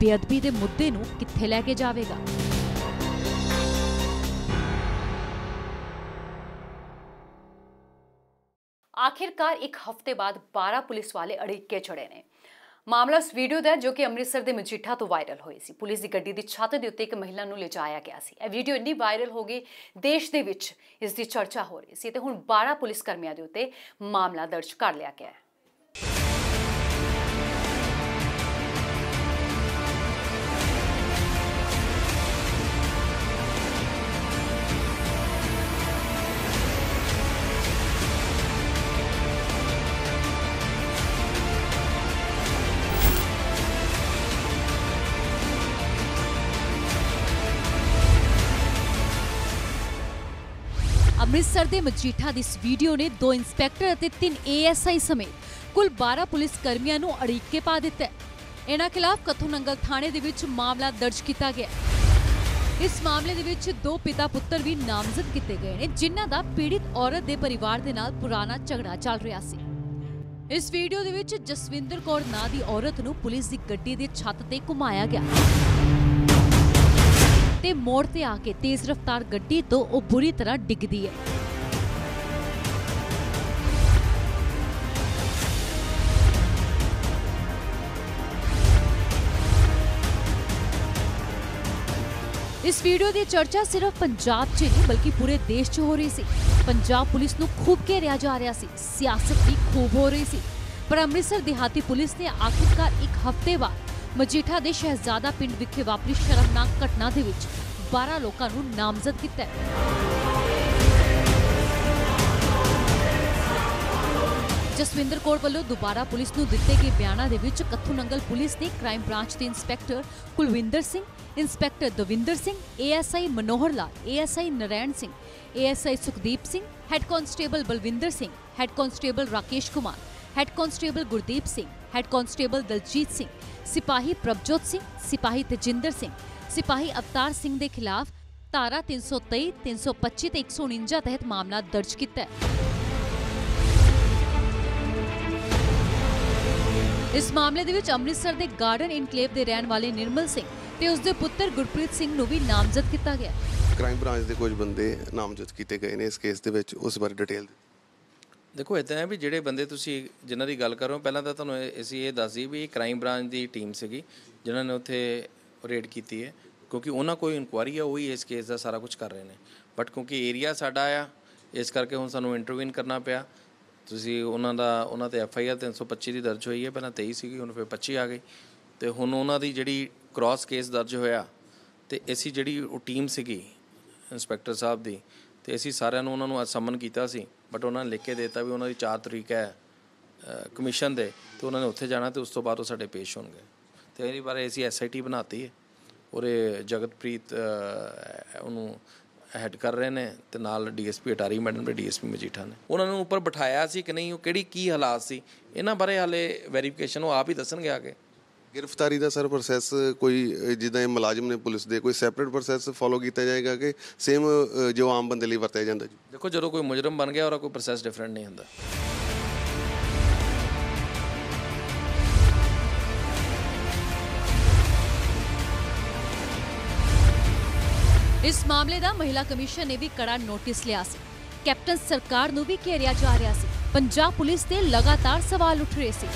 ਬੇਅਦਬੀ ਦੇ ਮੁੱਦੇ ਨੂੰ ਕਿੱਥੇ ਲੈ ਕੇ ਜਾਵੇਗਾ? ਆਖਿਰਕਾਰ ਇੱਕ ਹਫ਼ਤੇ ਬਾਅਦ 12 ਪੁਲਿਸ ਵਾਲੇ ਅੜਿੱਕੇ ਚੜੇ ਨੇ। ਮਾਮਲਾ ਉਸ ਵੀਡੀਓ ਦਾ ਜੋ ਕਿ ਅੰਮ੍ਰਿਤਸਰ ਦੇ ਮਜੀਠਾ ਤੋਂ ਵਾਇਰਲ ਹੋਈ ਸੀ। ਪੁਲਿਸ ਦੀ ਗੱਡੀ ਦੀ ਛੱਤ ਦੇ ਉੱਤੇ ਇੱਕ ਮਹਿਲਾ ਨੂੰ ਲਿਜਾਇਆ ਗਿਆ ਸੀ। ਇਹ ਵੀਡੀਓ ਇੰਨੀ ਵਾਇਰਲ ਹੋ ਗਈ, ਦੇਸ਼ ਦੇ ਵਿੱਚ ਇਸ ਦੀ ਚਰਚਾ ਹੋ ਰਹੀ ਸੀ ਤੇ ਹੁਣ 12 ਪੁਲਿਸ ਕਰਮੀਆਂ ਦੇ ਉੱਤੇ ਮਾਮਲਾ ਦਰਜ ਕਰ ਲਿਆ ਗਿਆ ਹੈ। ਅੰਮ੍ਰਿਤਸਰ ਦੇ ਮਜੀਠਾ ਦੀ ਇਸ ਵੀਡੀਓ ਨੇ ਦੋ ਇੰਸਪੈਕਟਰ ਅਤੇ ਤਿੰਨ ਏਐਸਆਈ ਸਮੇਤ ਕੁੱਲ 12 ਪੁਲਿਸ ਕਰਮੀਆਂ ਨੂੰ ਅੜੀਕ ਕੇ ਪਾ ਦਿੱਤਾ ਹੈ। ਇਹਨਾਂ ਖਿਲਾਫ ਕਥੂ ਨੰਗਲ ਥਾਣੇ ਦੇ ਵਿੱਚ ਮਾਮਲਾ ਦਰਜ ਕੀਤਾ ਗਿਆ ਇਸ ਮਾਮਲੇ ਦੇ ਵਿੱਚ ਦੋ ਪਿਤਾ ਪੁੱਤਰ ਵੀ ਨਾਮਜ਼ਦ ਕੀਤੇ ਗਏ ਨੇ, ਜਿਨ੍ਹਾਂ ਦਾ ਪੀੜਿਤ ਔਰਤ ਦੇ ਪਰਿਵਾਰ ਦੇ ਨਾਲ ਪੁਰਾਣਾ ਝਗੜਾ ਚੱਲ ਰਿਹਾ ਸੀ। ਇਸ ਵੀਡੀਓ ਦੇ ਵਿੱਚ ਜਸਵਿੰਦਰ ਕੌਰ ਨਾਂ ਦੀ ਔਰਤ ਨੂੰ ਪੁਲਿਸ ਦੀ ਗੱਡੀ ਦੇ ਛੱਤ ਤੇ ਘੁਮਾਇਆ ਗਿਆ। ਤੇ ਮੋੜ ਤੇ ਆ ਕੇ ਤੇਜ਼ ਰਫ਼ਤਾਰ ਗੱਡੀ ਤੋਂ ਉਹ ਬੁਰੀ ਤਰ੍ਹਾਂ ਡਿੱਗਦੀ ਹੈ। ਇਸ ਵੀਡੀਓ ਦੀ ਚਰਚਾ ਸਿਰਫ ਪੰਜਾਬ 'ਚ ਨਹੀਂ, ਬਲਕਿ ਪੂਰੇ ਦੇਸ਼ 'ਚ ਹੋ ਰਹੀ ਸੀ। ਪੰਜਾਬ ਪੁਲਿਸ ਨੂੰ ਖੂਬ ਘੇਰਿਆ ਜਾ ਰਿਹਾ ਸੀ। ਸਿਆਸਤ ਵੀ ਖੂਬ ਹੋ ਰਹੀ ਸੀ। ਪਰ ਅੰਮ੍ਰਿਤਸਰ ਦਿਹਾਤੀ ਪੁਲਿਸ ਨੇ ਆਖਿਰਕਾਰ ਇੱਕ ਹਫ਼ਤੇ ਬਾਅਦ ਮਜੀਠਾ ਦੇ ਸ਼ਹਿਜ਼ਾਦਾ ਪਿੰਡ ਵਿਖੇ ਵਾਪਰੀ ਸ਼ਰਮਨਾਕ ਘਟਨਾ ਦੇ ਵਿੱਚ 12 ਲੋਕਾਂ ਨੂੰ ਨਾਮਜ਼ਦ ਕੀਤਾ ਜਸਵਿੰਦਰ ਕੌਰ ਵੱਲੋਂ ਦੁਬਾਰਾ ਪੁਲਿਸ ਨੂੰ ਦਿੱਤੇ ਗਏ ਬਿਆਨਾਂ ਦੇ ਵਿੱਚ ਕੱਥੂ ਪੁਲਿਸ ਨੇ ਕ੍ਰਾਈਮ ਬ੍ਰਾਂਚ ਦੇ inspector Kulwinder Singh, inspector Davinder Singh, ASI Manohar Lal, ASI Narain Singh, ASI Sukhdeep Singh, head constable Balwinder Singh, head constable Rakesh Kumar, head constable Gurdeep Singh, head constable Daljit Singh ਸਿਪਾਹੀ ਪ੍ਰਭਜੋਤ ਸਿੰਘ, ਸਿਪਾਹੀ ਤੇਜਿੰਦਰ ਸਿੰਘ, ਸਿਪਾਹੀ ਅਵਤਾਰ ਸਿੰਘ ਦੇ ਖਿਲਾਫ ਧਾਰਾ 323 325 ਤੇ 149 ਤਹਿਤ ਮਾਮਲਾ ਦਰਜ ਕੀਤਾ ਹੈ। ਇਸ ਮਾਮਲੇ ਦੇ ਵਿੱਚ ਅੰਮ੍ਰਿਤਸਰ ਦੇ ਗਾਰਡਨ ਇਨਕਲੇਵ ਦੇ ਰਹਿਣ ਵਾਲੇ ਨਿਰਮਲ ਸਿੰਘ ਤੇ ਉਸ ਦੇ ਪੁੱਤਰ ਗੁਰਪ੍ਰੀਤ ਸਿੰਘ ਨੂੰ ਵੀ ਨਾਮਜ਼ਦ ਕੀਤਾ ਗਿਆ ਕ੍ਰਾਈਮ ਬ੍ਰਾਂਚ ਦੇ ਕੁਝ ਬੰਦੇ ਨਾਮਜ਼ਦ ਕੀਤੇ ਗਏ ਨੇ ਇਸ ਕੇਸ ਦੇ ਵਿੱਚ ਉਸ ਬਾਰੇ ਡਿਟੇਲ ਦੇਖੋ ਇਦਾਂ ਹੈ ਵੀ ਜਿਹੜੇ ਬੰਦੇ ਤੁਸੀਂ ਜਿਨ੍ਹਾਂ ਦੀ ਗੱਲ ਕਰ ਰਹੇ ਹੋ, ਪਹਿਲਾਂ ਤਾਂ ਤੁਹਾਨੂੰ ਅਸੀਂ ਇਹ ਦੱਸ ਦਈਏ ਵੀ ਕ੍ਰਾਈਮ ਬ੍ਰਾਂਚ ਦੀ ਟੀਮ ਸੀਗੀ, ਜਿਨ੍ਹਾਂ ਨੇ ਉੱਥੇ ਰੇਡ ਕੀਤੀ ਹੈ। ਕਿਉਂਕਿ ਉਹਨਾਂ ਕੋਈ ਇਨਕੁਆਰੀ ਆ, ਉਹੀ ਇਸ ਕੇਸ ਦਾ ਸਾਰਾ ਕੁਝ ਕਰ ਰਹੇ ਨੇ। ਬਟ ਕਿਉਂਕਿ ਏਰੀਆ ਸਾਡਾ ਆ, ਇਸ ਕਰਕੇ ਹੁਣ ਸਾਨੂੰ ਇੰਟਰਵਿਊਨ ਕਰਨਾ ਪਿਆ। ਤੁਸੀਂ ਉਹਨਾਂ ਦਾ ਉਹਨਾਂ ਤੇ ਐਫ ਆਈ ਆਰ 325 ਦੀ ਦਰਜ ਹੋਈ ਹੈ, ਪਹਿਲਾਂ 23 ਸੀਗੀ, ਹੁਣ ਫਿਰ 25 ਆ ਗਈ। ਤੇ ਹੁਣ ਉਹਨਾਂ ਦੀ ਜਿਹੜੀ ਕ੍ਰਾਸ ਕੇਸ ਦਰਜ ਹੋਇਆ, ਤੇ ਅਸੀਂ ਜਿਹੜੀ ਉਹ ਟੀਮ ਸੀਗੀ ਇੰਸਪੈਕਟਰ ਸਾਹਿਬ ਦੀ, ਤੇ ਅਸੀਂ ਸਾਰਿਆਂ ਨੂੰ ਉਹਨਾਂ ਨੂੰ ਅੱਜ ਸਮਨ ਕੀਤਾ ਸੀ। ਬਟ ਉਹਨਾਂ ਨੇ ਲਿਖ ਕੇ ਦਿੱਤਾ ਵੀ ਉਹਨਾਂ ਦੀ 4 ਤਰੀਕ ਹੈ ਕਮਿਸ਼ਨ ਦੇ, ਤੇ ਉਹਨਾਂ ਨੇ ਉੱਥੇ ਜਾਣਾ ਤੇ ਉਸ ਤੋਂ ਬਾਅਦ ਉਹ ਸਾਡੇ ਪੇਸ਼ ਹੋਣਗੇ। ਤੇ ਇਹਦੇ ਬਾਰੇ ਅਸੀਂ ਐਸਆਈਟੀ ਬਣਾਤੀ ਹੈ। ਔਰੇ ਜਗਤਪ੍ਰੀਤ ਉਹਨੂੰ ਹੈਡ ਕਰ ਰਹੇ ਨੇ ਤੇ ਨਾਲ ਡੀਐਸਪੀ ਅਟਾਰੀ ਮੈਡਮ ਤੇ ਡੀਐਸਪੀ ਮਜੀਠਾ ਨੇ। ਉਹਨਾਂ ਨੂੰ ਉੱਪਰ ਬਿਠਾਇਆ ਸੀ ਕਿ ਨਹੀਂ, ਉਹ ਕਿਹੜੀ ਕੀ ਹਾਲਾਤ ਸੀ? ਇਹਨਾਂ ਬਾਰੇ ਹਾਲੇ ਵੈਰੀਫਿਕੇਸ਼ਨ ਉਹ ਆਪ ਹੀ ਦੱਸਣਗੇ ਆ ਕੇ। ਗ੍ਰਿਫਤਾਰੀ ਦਾ ਸਰ ਪ੍ਰੋਸੈਸ ਕੋਈ ਜਿੱਦਾਂ ਇਹ ਮੁਲਾਜ਼ਮ ਨੇ ਪੁਲਿਸ ਦੇ ਕੋਈ ਸੈਪਰੇਟ ਪ੍ਰੋਸੈਸ ਫੋਲੋ ਕੀਤਾ ਜਾਏਗਾ ਕਿ ਸੇਮ ਜੋ ਆਮ ਬੰਦੇ ਲਈ ਵਰਤਿਆ ਜਾਂਦਾ ਜੀ? ਦੇਖੋ ਜਦੋਂ ਕੋਈ ਮੁਜਰਮ ਬਣ ਗਿਆ ਉਹਦਾ ਕੋਈ ਪ੍ਰੋਸੈਸ ਡਿਫਰੈਂਟ ਨਹੀਂ ਹੁੰਦਾ। ਇਸ ਮਾਮਲੇ ਦਾ ਮਹਿਲਾ ਕਮਿਸ਼ਨ ਨੇ ਵੀ ਕੜਾ ਨੋਟਿਸ ਲਿਆ ਸੀ। ਕੈਪਟਨ ਸਰਕਾਰ ਨੂੰ ਵੀ ਘੇਰਿਆ ਜਾ ਰਿਹਾ ਸੀ। ਪੰਜਾਬ ਪੁਲਿਸ ਤੇ ਲਗਾਤਾਰ ਸਵਾਲ ਉੱਠ ਰਹੇ ਸੀ।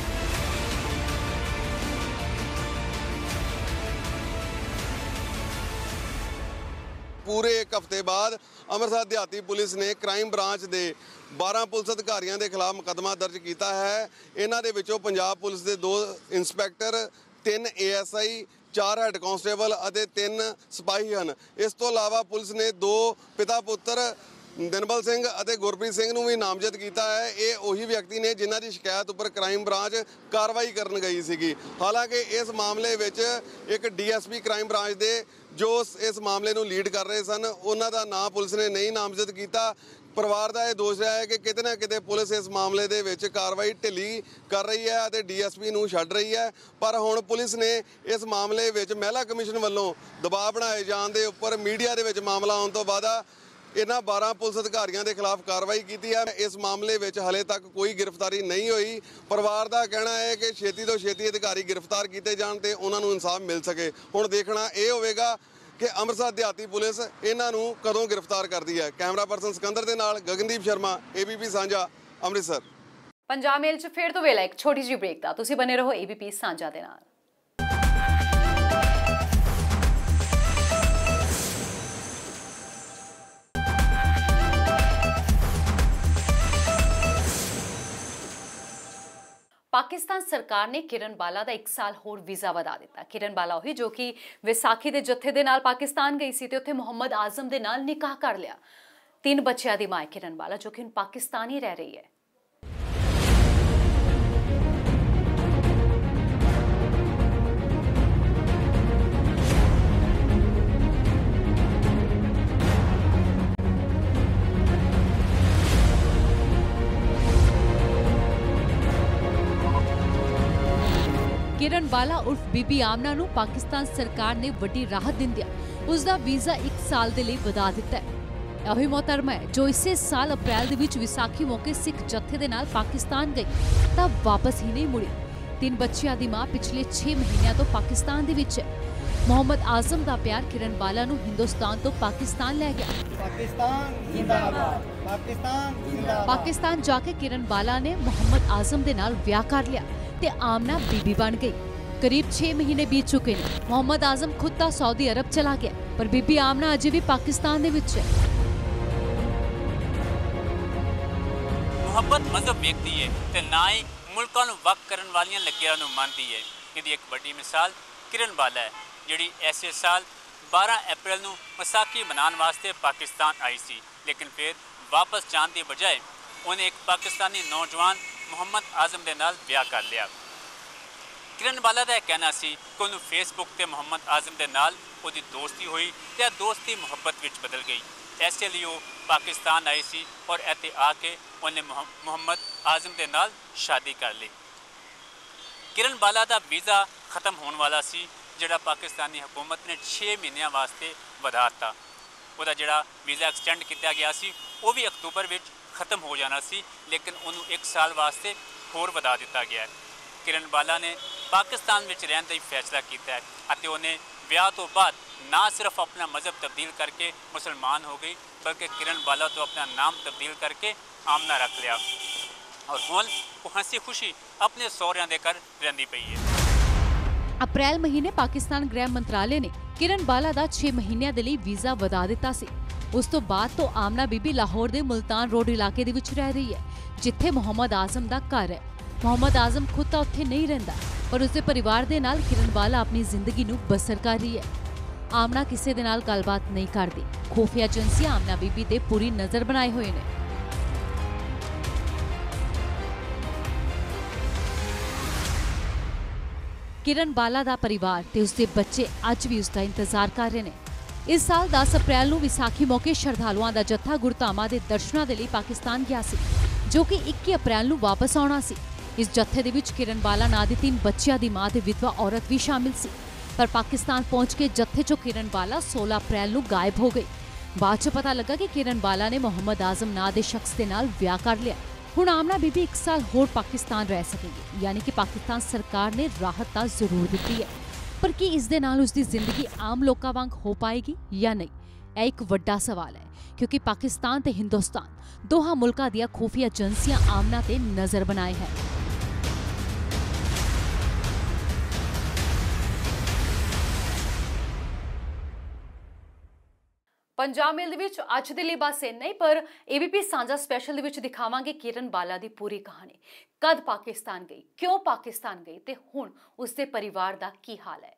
ਪੂਰੇ ਇੱਕ ਹਫ਼ਤੇ ਬਾਅਦ ਅੰਮ੍ਰਿਤਸਰ ਦਿਹਾਤੀ ਪੁਲਿਸ ਨੇ ਕ੍ਰਾਈਮ ਬ੍ਰਾਂਚ ਦੇ 12 ਪੁਲਿਸ ਅਧਿਕਾਰੀਆਂ ਦੇ ਖਿਲਾਫ ਮੁਕੱਦਮਾ ਦਰਜ ਕੀਤਾ ਹੈ। ਇਹਨਾਂ ਦੇ ਵਿੱਚੋਂ ਪੰਜਾਬ ਪੁਲਿਸ ਦੇ ਦੋ ਇੰਸਪੈਕਟਰ, ਤਿੰਨ ਏਐਸਆਈ, ਚਾਰ ਹੈੱਡ ਕਾਂਸਟੇਬਲ ਅਤੇ ਤਿੰਨ ਸਿਪਾਹੀ ਹਨ। ਇਸ ਤੋਂ ਇਲਾਵਾ ਪੁਲਿਸ ਨੇ ਦੋ ਪਿਤਾ ਪੁੱਤਰ, ਦਿਨਬਲ ਸਿੰਘ ਅਤੇ ਗੁਰਪ੍ਰੀਤ ਸਿੰਘ ਨੂੰ ਵੀ ਨਾਮਜ਼ਦ ਕੀਤਾ ਹੈ। ਇਹ ਉਹੀ ਵਿਅਕਤੀ ਨੇ ਜਿਨ੍ਹਾਂ ਦੀ ਸ਼ਿਕਾਇਤ ਉੱਪਰ ਕ੍ਰਾਈਮ ਬ੍ਰਾਂਚ ਕਾਰਵਾਈ ਕਰਨ ਗਈ ਸੀਗੀ। ਹਾਲਾਂਕਿ ਇਸ ਮਾਮਲੇ ਵਿੱਚ ਇੱਕ ਡੀਐਸਪੀ ਕ੍ਰਾਈਮ ਬ੍ਰਾਂਚ ਦੇ ਜੋ ਇਸ- ਮਾਮਲੇ ਨੂੰ ਲੀਡ ਕਰ ਰਹੇ ਸਨ, ਉਹਨਾਂ ਦਾ ਨਾਂ ਪੁਲਿਸ ਨੇ ਨਹੀਂ ਨਾਮਜ਼ਦ ਕੀਤਾ। ਪਰਿਵਾਰ ਦਾ ਇਹ ਦੋਸ਼ ਰਿਹਾ ਹੈ ਕਿ ਕਿਤੇ ਨਾ ਕਿਤੇ ਪੁਲਿਸ ਇਸ ਮਾਮਲੇ ਦੇ ਵਿੱਚ ਕਾਰਵਾਈ ਢਿੱਲੀ ਕਰ ਰਹੀ ਹੈ ਅਤੇ ਡੀਐਸਪੀ ਨੂੰ ਛੱਡ ਰਹੀ ਹੈ। ਪਰ ਹੁਣ ਪੁਲਿਸ ਨੇ ਇਸ ਮਾਮਲੇ ਵਿੱਚ ਮਹਿਲਾ ਕਮਿਸ਼ਨ ਵੱਲੋਂ ਦਬਾਅ ਬਣਾਏ ਜਾਣ ਦੇ ਉੱਪਰ ਮੀਡੀਆ ਦੇ ਵਿੱਚ ਮਾਮਲਾ ਆਉਣ ਤੋਂ ਬਾਅਦ ਇਹਨਾਂ 12 ਪੁਲਿਸ ਅਧਿਕਾਰੀਆਂ ਦੇ ਖਿਲਾਫ ਕਾਰਵਾਈ ਕੀਤੀ ਹੈ। ਇਸ ਮਾਮਲੇ ਵਿੱਚ ਹਲੇ ਤੱਕ ਕੋਈ ਗ੍ਰਿਫਤਾਰੀ ਨਹੀਂ ਹੋਈ। ਪਰਿਵਾਰ ਦਾ ਕਹਿਣਾ ਹੈ ਕਿ ਛੇਤੀ ਤੋਂ ਛੇਤੀ ਅਧਿਕਾਰੀ ਗ੍ਰਿਫਤਾਰ ਕੀਤੇ ਜਾਣ ਤੇ ਉਹਨਾਂ ਨੂੰ ਇਨਸਾਫ ਮਿਲ ਸਕੇ। ਹੁਣ ਦੇਖਣਾ ਇਹ ਹੋਵੇਗਾ ਕਿ ਅੰਮ੍ਰਿਤਸਰ ਦਿਹਾਤੀ ਪੁਲਿਸ ਇਹਨਾਂ ਨੂੰ ਕਦੋਂ ਗ੍ਰਿਫਤਾਰ ਕਰਦੀ ਹੈ। ਕੈਮਰਾ ਪਰਸਨ ਸਿਕੰਦਰ ਦੇ ਨਾਲ ਗਗਨਦੀਪ ਸ਼ਰਮਾ ਏਬੀਪੀ ਸਾਂਝਾ, ਅੰਮ੍ਰਿਤਸਰ। ਪੰਜਾਬ ਮੇਲ 'ਚ ਫੇਰ ਤੋਂ ਵੇਲਾ ਇੱਕ ਛੋਟੀ ਜਿਹੀ ਬ੍ਰੇਕ ਦਾ। ਤੁਸੀਂ ਬਨੇ ਰਹੋ ਏਬੀਪੀ ਸਾਂਝਾ ਦੇ ਨਾਲ। ਪਾਕਿਸਤਾਨ ਸਰਕਾਰ ਨੇ ਕਿਰਨ ਬਾਲਾ ਦਾ 1 ਸਾਲ ਹੋਰ ਵੀਜ਼ਾ ਵਧਾ ਦਿੱਤਾ। ਕਿਰਨ ਬਾਲਾ ਉਹੀ ਜੋ ਕਿ ਵਿਸਾਖੀ ਦੇ ਜੱਥੇ ਦੇ ਨਾਲ ਪਾਕਿਸਤਾਨ ਗਈ ਸੀ ਤੇ ਉੱਥੇ ਮੁਹੰਮਦ ਆਜ਼ਮ ਦੇ ਨਾਲ ਨਿਕਾਹ ਕਰ ਲਿਆ। ਤਿੰਨ ਬੱਚਿਆਂ ਦੀ ਮਾਂ ਕਿਰਨ ਬਾਲਾ, ਜੋ ਕਿ ਹੁਣ ਪਾਕਿਸਤਾਨੀ ਰਹਿ ਰਹੀ ਹੈ। ਕਿਰਨ ਉਰਫ ਬੀਬੀ ਆਮਨਾ ਨੂੰ ਪਾਕਿਸਤਾਨ ਸਰਕਾਰ ਨੇ ਵੱਡੀ ਰਾਹਤ ਦਿੰਦਿਆਂ ਉਸ ਦਾ ਵੀਜ਼ਾ 1 ਸਾਲ ਦੇ ਲਈ ਵਧਾ ਦਿੱਤਾ ਹੈ। ਇਹੀ ਮੋਹਤਰਮਾ ਹੈ ਜੋ ਇਸੇ ਸਾਲ ਅਪ੍ਰੈਲ ਦੇ ਵਿੱਚ ਵਿਸਾਖੀ ਮੌਕੇ ਸਿੱਖ ਜਥੇ ਦੇ ਨਾਲ ਪਾਕਿਸਤਾਨ ਗਈ ਤਾਂ ਵਾਪਸ ਹੀ ਨਹੀਂ ਮੁੜੀ ਤਿੰਨ ਬੱਚਿਆਂ ਦੀ ਮਾਂ ਪਿਛਲੇ 6 ਮਹੀਨਿਆਂ ਤੋਂ ਪਾਕਿਸਤਾਨ ਦੇ ਵਿੱਚ ਹੈ। ਮੁਹੰਮਦ ਆਜ਼ਮ ਦਾ ਪਿਆਰ ਕਿਰਨ ਬਾਲਾ ਨੂੰ ਹਿੰਦੁਸਤਾਨ ਤੋਂ ਪਾਕਿਸਤਾਨ ਲੈ ਗਿਆ। ਪਾਕਿਸਤਾਨ ਜ਼ਿੰਦਾਬਾਦ ਪਾਕਿਸਤਾਨ ਜ਼ਿੰਦਾਬਾਦ। ਪਾਕਿਸਤਾਨ ਜਾ ਕੇ ਕਿਰਨ ਬਾਲਾ ਨੇ ਮੁਹੰਮਦ ਆਜ਼ਮ ਦੇ ਨਾਲ ਵਿਆਹ ਕਰ ਲਿਆ। ਤੇ ਆਮਨਾ ਬੀਬੀ ਬਣ ਗਈ। ਕਰੀਬ 6 ਮਹੀਨੇ ਬੀਤ ਚੁੱਕੇ ਨੇ। ਮੁਹੰਮਦ ਆਜ਼ਮ ਖੁਦ ਤਾਂ ਸਾਊਦੀ ਅਰਬ ਚਲਾ ਗਿਆ, ਪਰ ਬੀਬੀ ਆਮਨਾ ਅਜੇ ਵੀ ਪਾਕਿਸਤਾਨ ਦੇ ਵਿੱਚ ਹੈ। ਮੁਹੱਬਤ ਮਜ਼ਹਬ ਵੇਖਦੀ ਹੈ ਤੇ ਨਾ ਹੀ ਮੁਲਕਾਂ ਨੂੰ ਵਕ ਕਰਨ ਵਾਲੀਆਂ ਲੱਗਿਆਂ ਨੂੰ ਮੰਨਦੀ ਹੈ ਇਹਦੀ ਇੱਕ ਵੱਡੀ ਮਿਸਾਲ ਕਿਰਨ ਬਾਲਾ ਹੈ, ਜਿਹੜੀ ਐਸੇ ਸਾਲ 12 ਅਪ੍ਰੈਲ ਨੂੰ ਮਸਾਕੀ ਮਨਾਉਣ ਵਾਸਤੇ ਪਾਕਿਸਤਾਨ ਆਈ ਸੀ, ਲੇਕਿਨ ਫਿਰ ਵਾਪਸ ਜਾਣ ਦੀ ਬਜਾਏ ਉਹਨੇ ਇੱਕ ਪਾਕਿਸਤਾਨੀ ਨੌਜਵਾਨ ਮੁਹੰਮਦ ਆਜ਼ਮ ਦੇ ਨਾਲ ਵਿਆਹ ਕਰ ਲਿਆ। ਕਿਰਨ ਬਾਲਾ ਦਾ ਇਹ ਕਹਿਣਾ ਸੀ ਕਿ ਉਹਨੂੰ ਫੇਸਬੁੱਕ ਤੇ ਮੁਹੰਮਦ ਆਜ਼ਮ ਦੇ ਨਾਲ ਉਹਦੀ ਦੋਸਤੀ ਹੋਈ ਤੇ ਇਹ ਦੋਸਤੀ ਮੁਹੱਬਤ ਵਿੱਚ ਬਦਲ ਗਈ। ਐਸੇ ਲਈ ਉਹ ਪਾਕਿਸਤਾਨ ਆਈ ਸੀ ਔਰ ਇੱਥੇ ਆ ਕੇ ਉਹਨੇ ਮੁਹੰ- ਮੁਹੰਮਦ ਆਜ਼ਮ ਦੇ ਨਾਲ ਸ਼ਾਦੀ ਕਰ ਲਈ। ਕਿਰਨ ਬਾਲਾ ਦਾ ਵੀਜ਼ਾ ਖਤਮ ਹੋਣ ਵਾਲਾ ਸੀ, ਜਿਹੜਾ ਪਾਕਿਸਤਾਨੀ ਹਕੂਮਤ ਨੇ 6 ਮਹੀਨਿਆਂ ਵਾਸਤੇ ਵਧਾ ਦਿੱਤਾ ਉਹਦਾ ਜਿਹੜਾ ਵੀਜ਼ਾ ਐਕਸਟੈਂਡ ਕੀਤਾ ਗਿਆ ਸੀ, ਉਹ ਵੀ ਅਕਤੂਬਰ ਵਿੱਚ ਖਤਮ ਹੋ ਜਾਣਾ ਸੀ, ਲੇਕਿਨ ਉਹਨੂੰ 1 ਸਾਲ ਵਾਸਤੇ ਹੋਰ ਵਧਾ ਦਿੱਤਾ ਗਿਆ ਹੈ। ਕਿਰਨ ਬਾਲਾ ਨੇ ਪਾਕਿਸਤਾਨ ਵਿੱਚ ਰਹਿਣ ਦਾ ਹੀ ਫੈਸਲਾ ਕੀਤਾ ਹੈ ਅਤੇ ਉਹਨੇ ਵਿਆਹ ਤੋਂ ਬਾਅਦ ਨਾ ਸਿਰਫ ਆਪਣਾ ਮਜ਼ਹਬ ਤਬਦੀਲ ਕਰਕੇ ਮੁਸਲਮਾਨ ਹੋ ਗਈ, ਬਲਕਿ ਕਿਰਨ ਬਾਲਾ ਤੋਂ ਆਪਣਾ ਨਾਮ ਤਬਦੀਲ ਕਰਕੇ ਆਮਨਾ ਰੱਖ ਲਿਆ। ਔਰ ਹੁਣ ਉਹ ਹੰਸੀ ਖੁਸ਼ੀ ਆਪਣੇ ਸਹੁਰਿਆਂ ਦੇ ਘਰ ਰਹਿੰਦੀ ਪਈ ਹੈ। ਅਪ੍ਰੈਲ ਮਹੀਨੇ ਪਾਕਿਸਤਾਨ ਗ੍ਰਹਿ ਮੰਤਰਾਲੇ ਨੇ ਕਿਰਨ ਬਾਲਾ ਦਾ 6 ਮਹੀਨਿਆਂ ਦੇ ਲਈ ਵੀਜ਼ਾ ਵਧਾ ਦਿੱਤਾ ਸੀ। ਉਸ ਤੋਂ ਬਾਅਦ ਤੋਂ ਆਮਨਾ ਬੀਬੀ ਲਾਹੌਰ ਦੇ ਮੁਲਤਾਨ ਰੋਡ ਇਲਾਕੇ ਦੇ ਵਿੱਚ ਰਹਿ ਰਹੀ ਹੈ, ਜਿੱਥੇ ਮੁਹੰਮਦ ਆਜ਼ਮ ਦਾ ਘਰ ਹੈ। ਮੁਹੰਮਦ ਆਜ਼ਮ ਖੁਦ ਤਾਂ ਉੱਥੇ ਨਹੀਂ ਰਹਿੰਦਾ, ਪਰ ਉਸਦੇ ਪਰਿਵਾਰ ਦੇ ਨਾਲ ਕਿਰਨ ਬਾਲਾ ਆਪਣੀ ਜ਼ਿੰਦਗੀ ਨੂੰ ਬਸਰ ਕਰ ਰਹੀ ਹੈ। ਆਮਨਾ ਕਿਸੇ ਦੇ ਨਾਲ ਗੱਲਬਾਤ ਨਹੀਂ ਕਰਦੀ। ਖੁਫੀਆ ਏਜੰਸੀਆਂ ਆਮਨਾ ਬੀਬੀ ਤੇ ਪੂਰੀ ਨਜ਼ਰ ਬਣਾਏ ਹੋਏ ਨੇ। ਕਿਰਨ ਬਾਲਾ ਦਾ ਪਰਿਵਾਰ ਤੇ ਉਸਦੇ ਬੱਚੇ ਅੱਜ ਵੀ ਉਸ ਦਾ ਇੰਤਜ਼ਾਰ ਕਰ ਰਹੇ ਨੇ। ਇਸ ਸਾਲ 10 ਅਪ੍ਰੈਲ ਨੂੰ ਵਿਸਾਖੀ ਮੌਕੇ ਸ਼ਰਧਾਲੂਆਂ ਦਾ ਜੱਥਾ ਗੁਰਧਾਮਾਂ ਦੇ ਦਰਸ਼ਨਾਂ ਦੇ ਲਈ ਪਾਕਿਸਤਾਨ ਗਿਆ ਸੀ, ਜੋ ਕਿ 21 ਅਪ੍ਰੈਲ ਨੂੰ ਵਾਪਸ ਆਉਣਾ ਸੀ। ਇਸ ਜੱਥੇ ਦੇ ਵਿੱਚ ਕਿਰਨ ਬਾਲਾ, ਨਾਂ ਦੀ ਤਿੰਨ ਬੱਚਿਆਂ ਦੀ ਮਾਂ ਤੇ ਵਿਧਵਾ ਔਰਤ ਵੀ ਸ਼ਾਮਿਲ ਸੀ। ਪਰ ਪਾਕਿਸਤਾਨ ਪਹੁੰਚ ਕੇ ਜੱਥੇ 'ਚੋਂ ਕਿਰਨ ਬਾਲਾ 16 ਅਪ੍ਰੈਲ ਨੂੰ ਗਾਇਬ ਹੋ ਗਈ ਬਾਅਦ 'ਚ ਪਤਾ ਲੱਗਾ ਕਿ ਕਿਰਨ ਬਾਲਾ ਨੇ ਮੁਹੰਮਦ ਆਜ਼ਮ ਨਾਂ ਦੇ ਸ਼ਖਸ ਦੇ ਨਾਲ ਵਿਆਹ ਕਰ ਲਿਆ। ਹੁਣ ਆਮਨਾ ਬੀਬੀ ਇੱਕ ਸਾਲ ਹੋਰ ਪਾਕਿਸਤਾਨ ਰਹਿ ਸਕੇਗੀ, ਯਾਨੀ ਕਿ ਪਾਕਿਸਤਾਨ ਸਰਕਾਰ ਨੇ ਰਾਹਤ ਤਾਂ ਜ਼ਰੂਰ ਦਿੱਤੀ ਹੈ। ਪਰ ਕੀ ਇਸ ਦੇ ਨਾਲ ਉਸ ਦੀ ਜ਼ਿੰਦਗੀ ਆਮ ਲੋਕਾਂ ਵਾਂਗ ਹੋ ਪਾਏਗੀ ਜਾਂ ਨਹੀਂ? ਇਹ ਇੱਕ ਵੱਡਾ ਸਵਾਲ ਹੈ, ਕਿਉਂਕਿ ਪਾਕਿਸਤਾਨ ਤੇ ਹਿੰਦੁਸਤਾਨ ਦੋਹਾਂ ਮੁਲਕਾਂ ਦੀਆਂ ਖੂਫੀਆ ਏਜੰਸੀਆਂ ਆਮਨਾ ਤੇ ਨਜ਼ਰ ਬਣਾਏ ਹੈ ਪੰਜਾਬ ਮੇਲ ਦੇ ਵਿੱਚ ਅੱਜ ਦੇ ਲਈ ਬਸ ਇੰਨਾ ਹੀ, ਪਰ ਏਬੀਪੀ ਸਾਂਝਾ ਸਪੈਸ਼ਲ ਦੇ ਵਿੱਚ ਦਿਖਾਵਾਂਗੇ ਕਿਰਨ ਬਾਲਾ ਦੀ ਪੂਰੀ ਕਹਾਣੀ। ਕਦ ਪਾਕਿਸਤਾਨ ਗਈ, ਕਿਉਂ ਪਾਕਿਸਤਾਨ ਗਈ ਤੇ ਹੁਣ ਉਸਦੇ ਪਰਿਵਾਰ ਦਾ ਕੀ ਹਾਲ ਹੈ?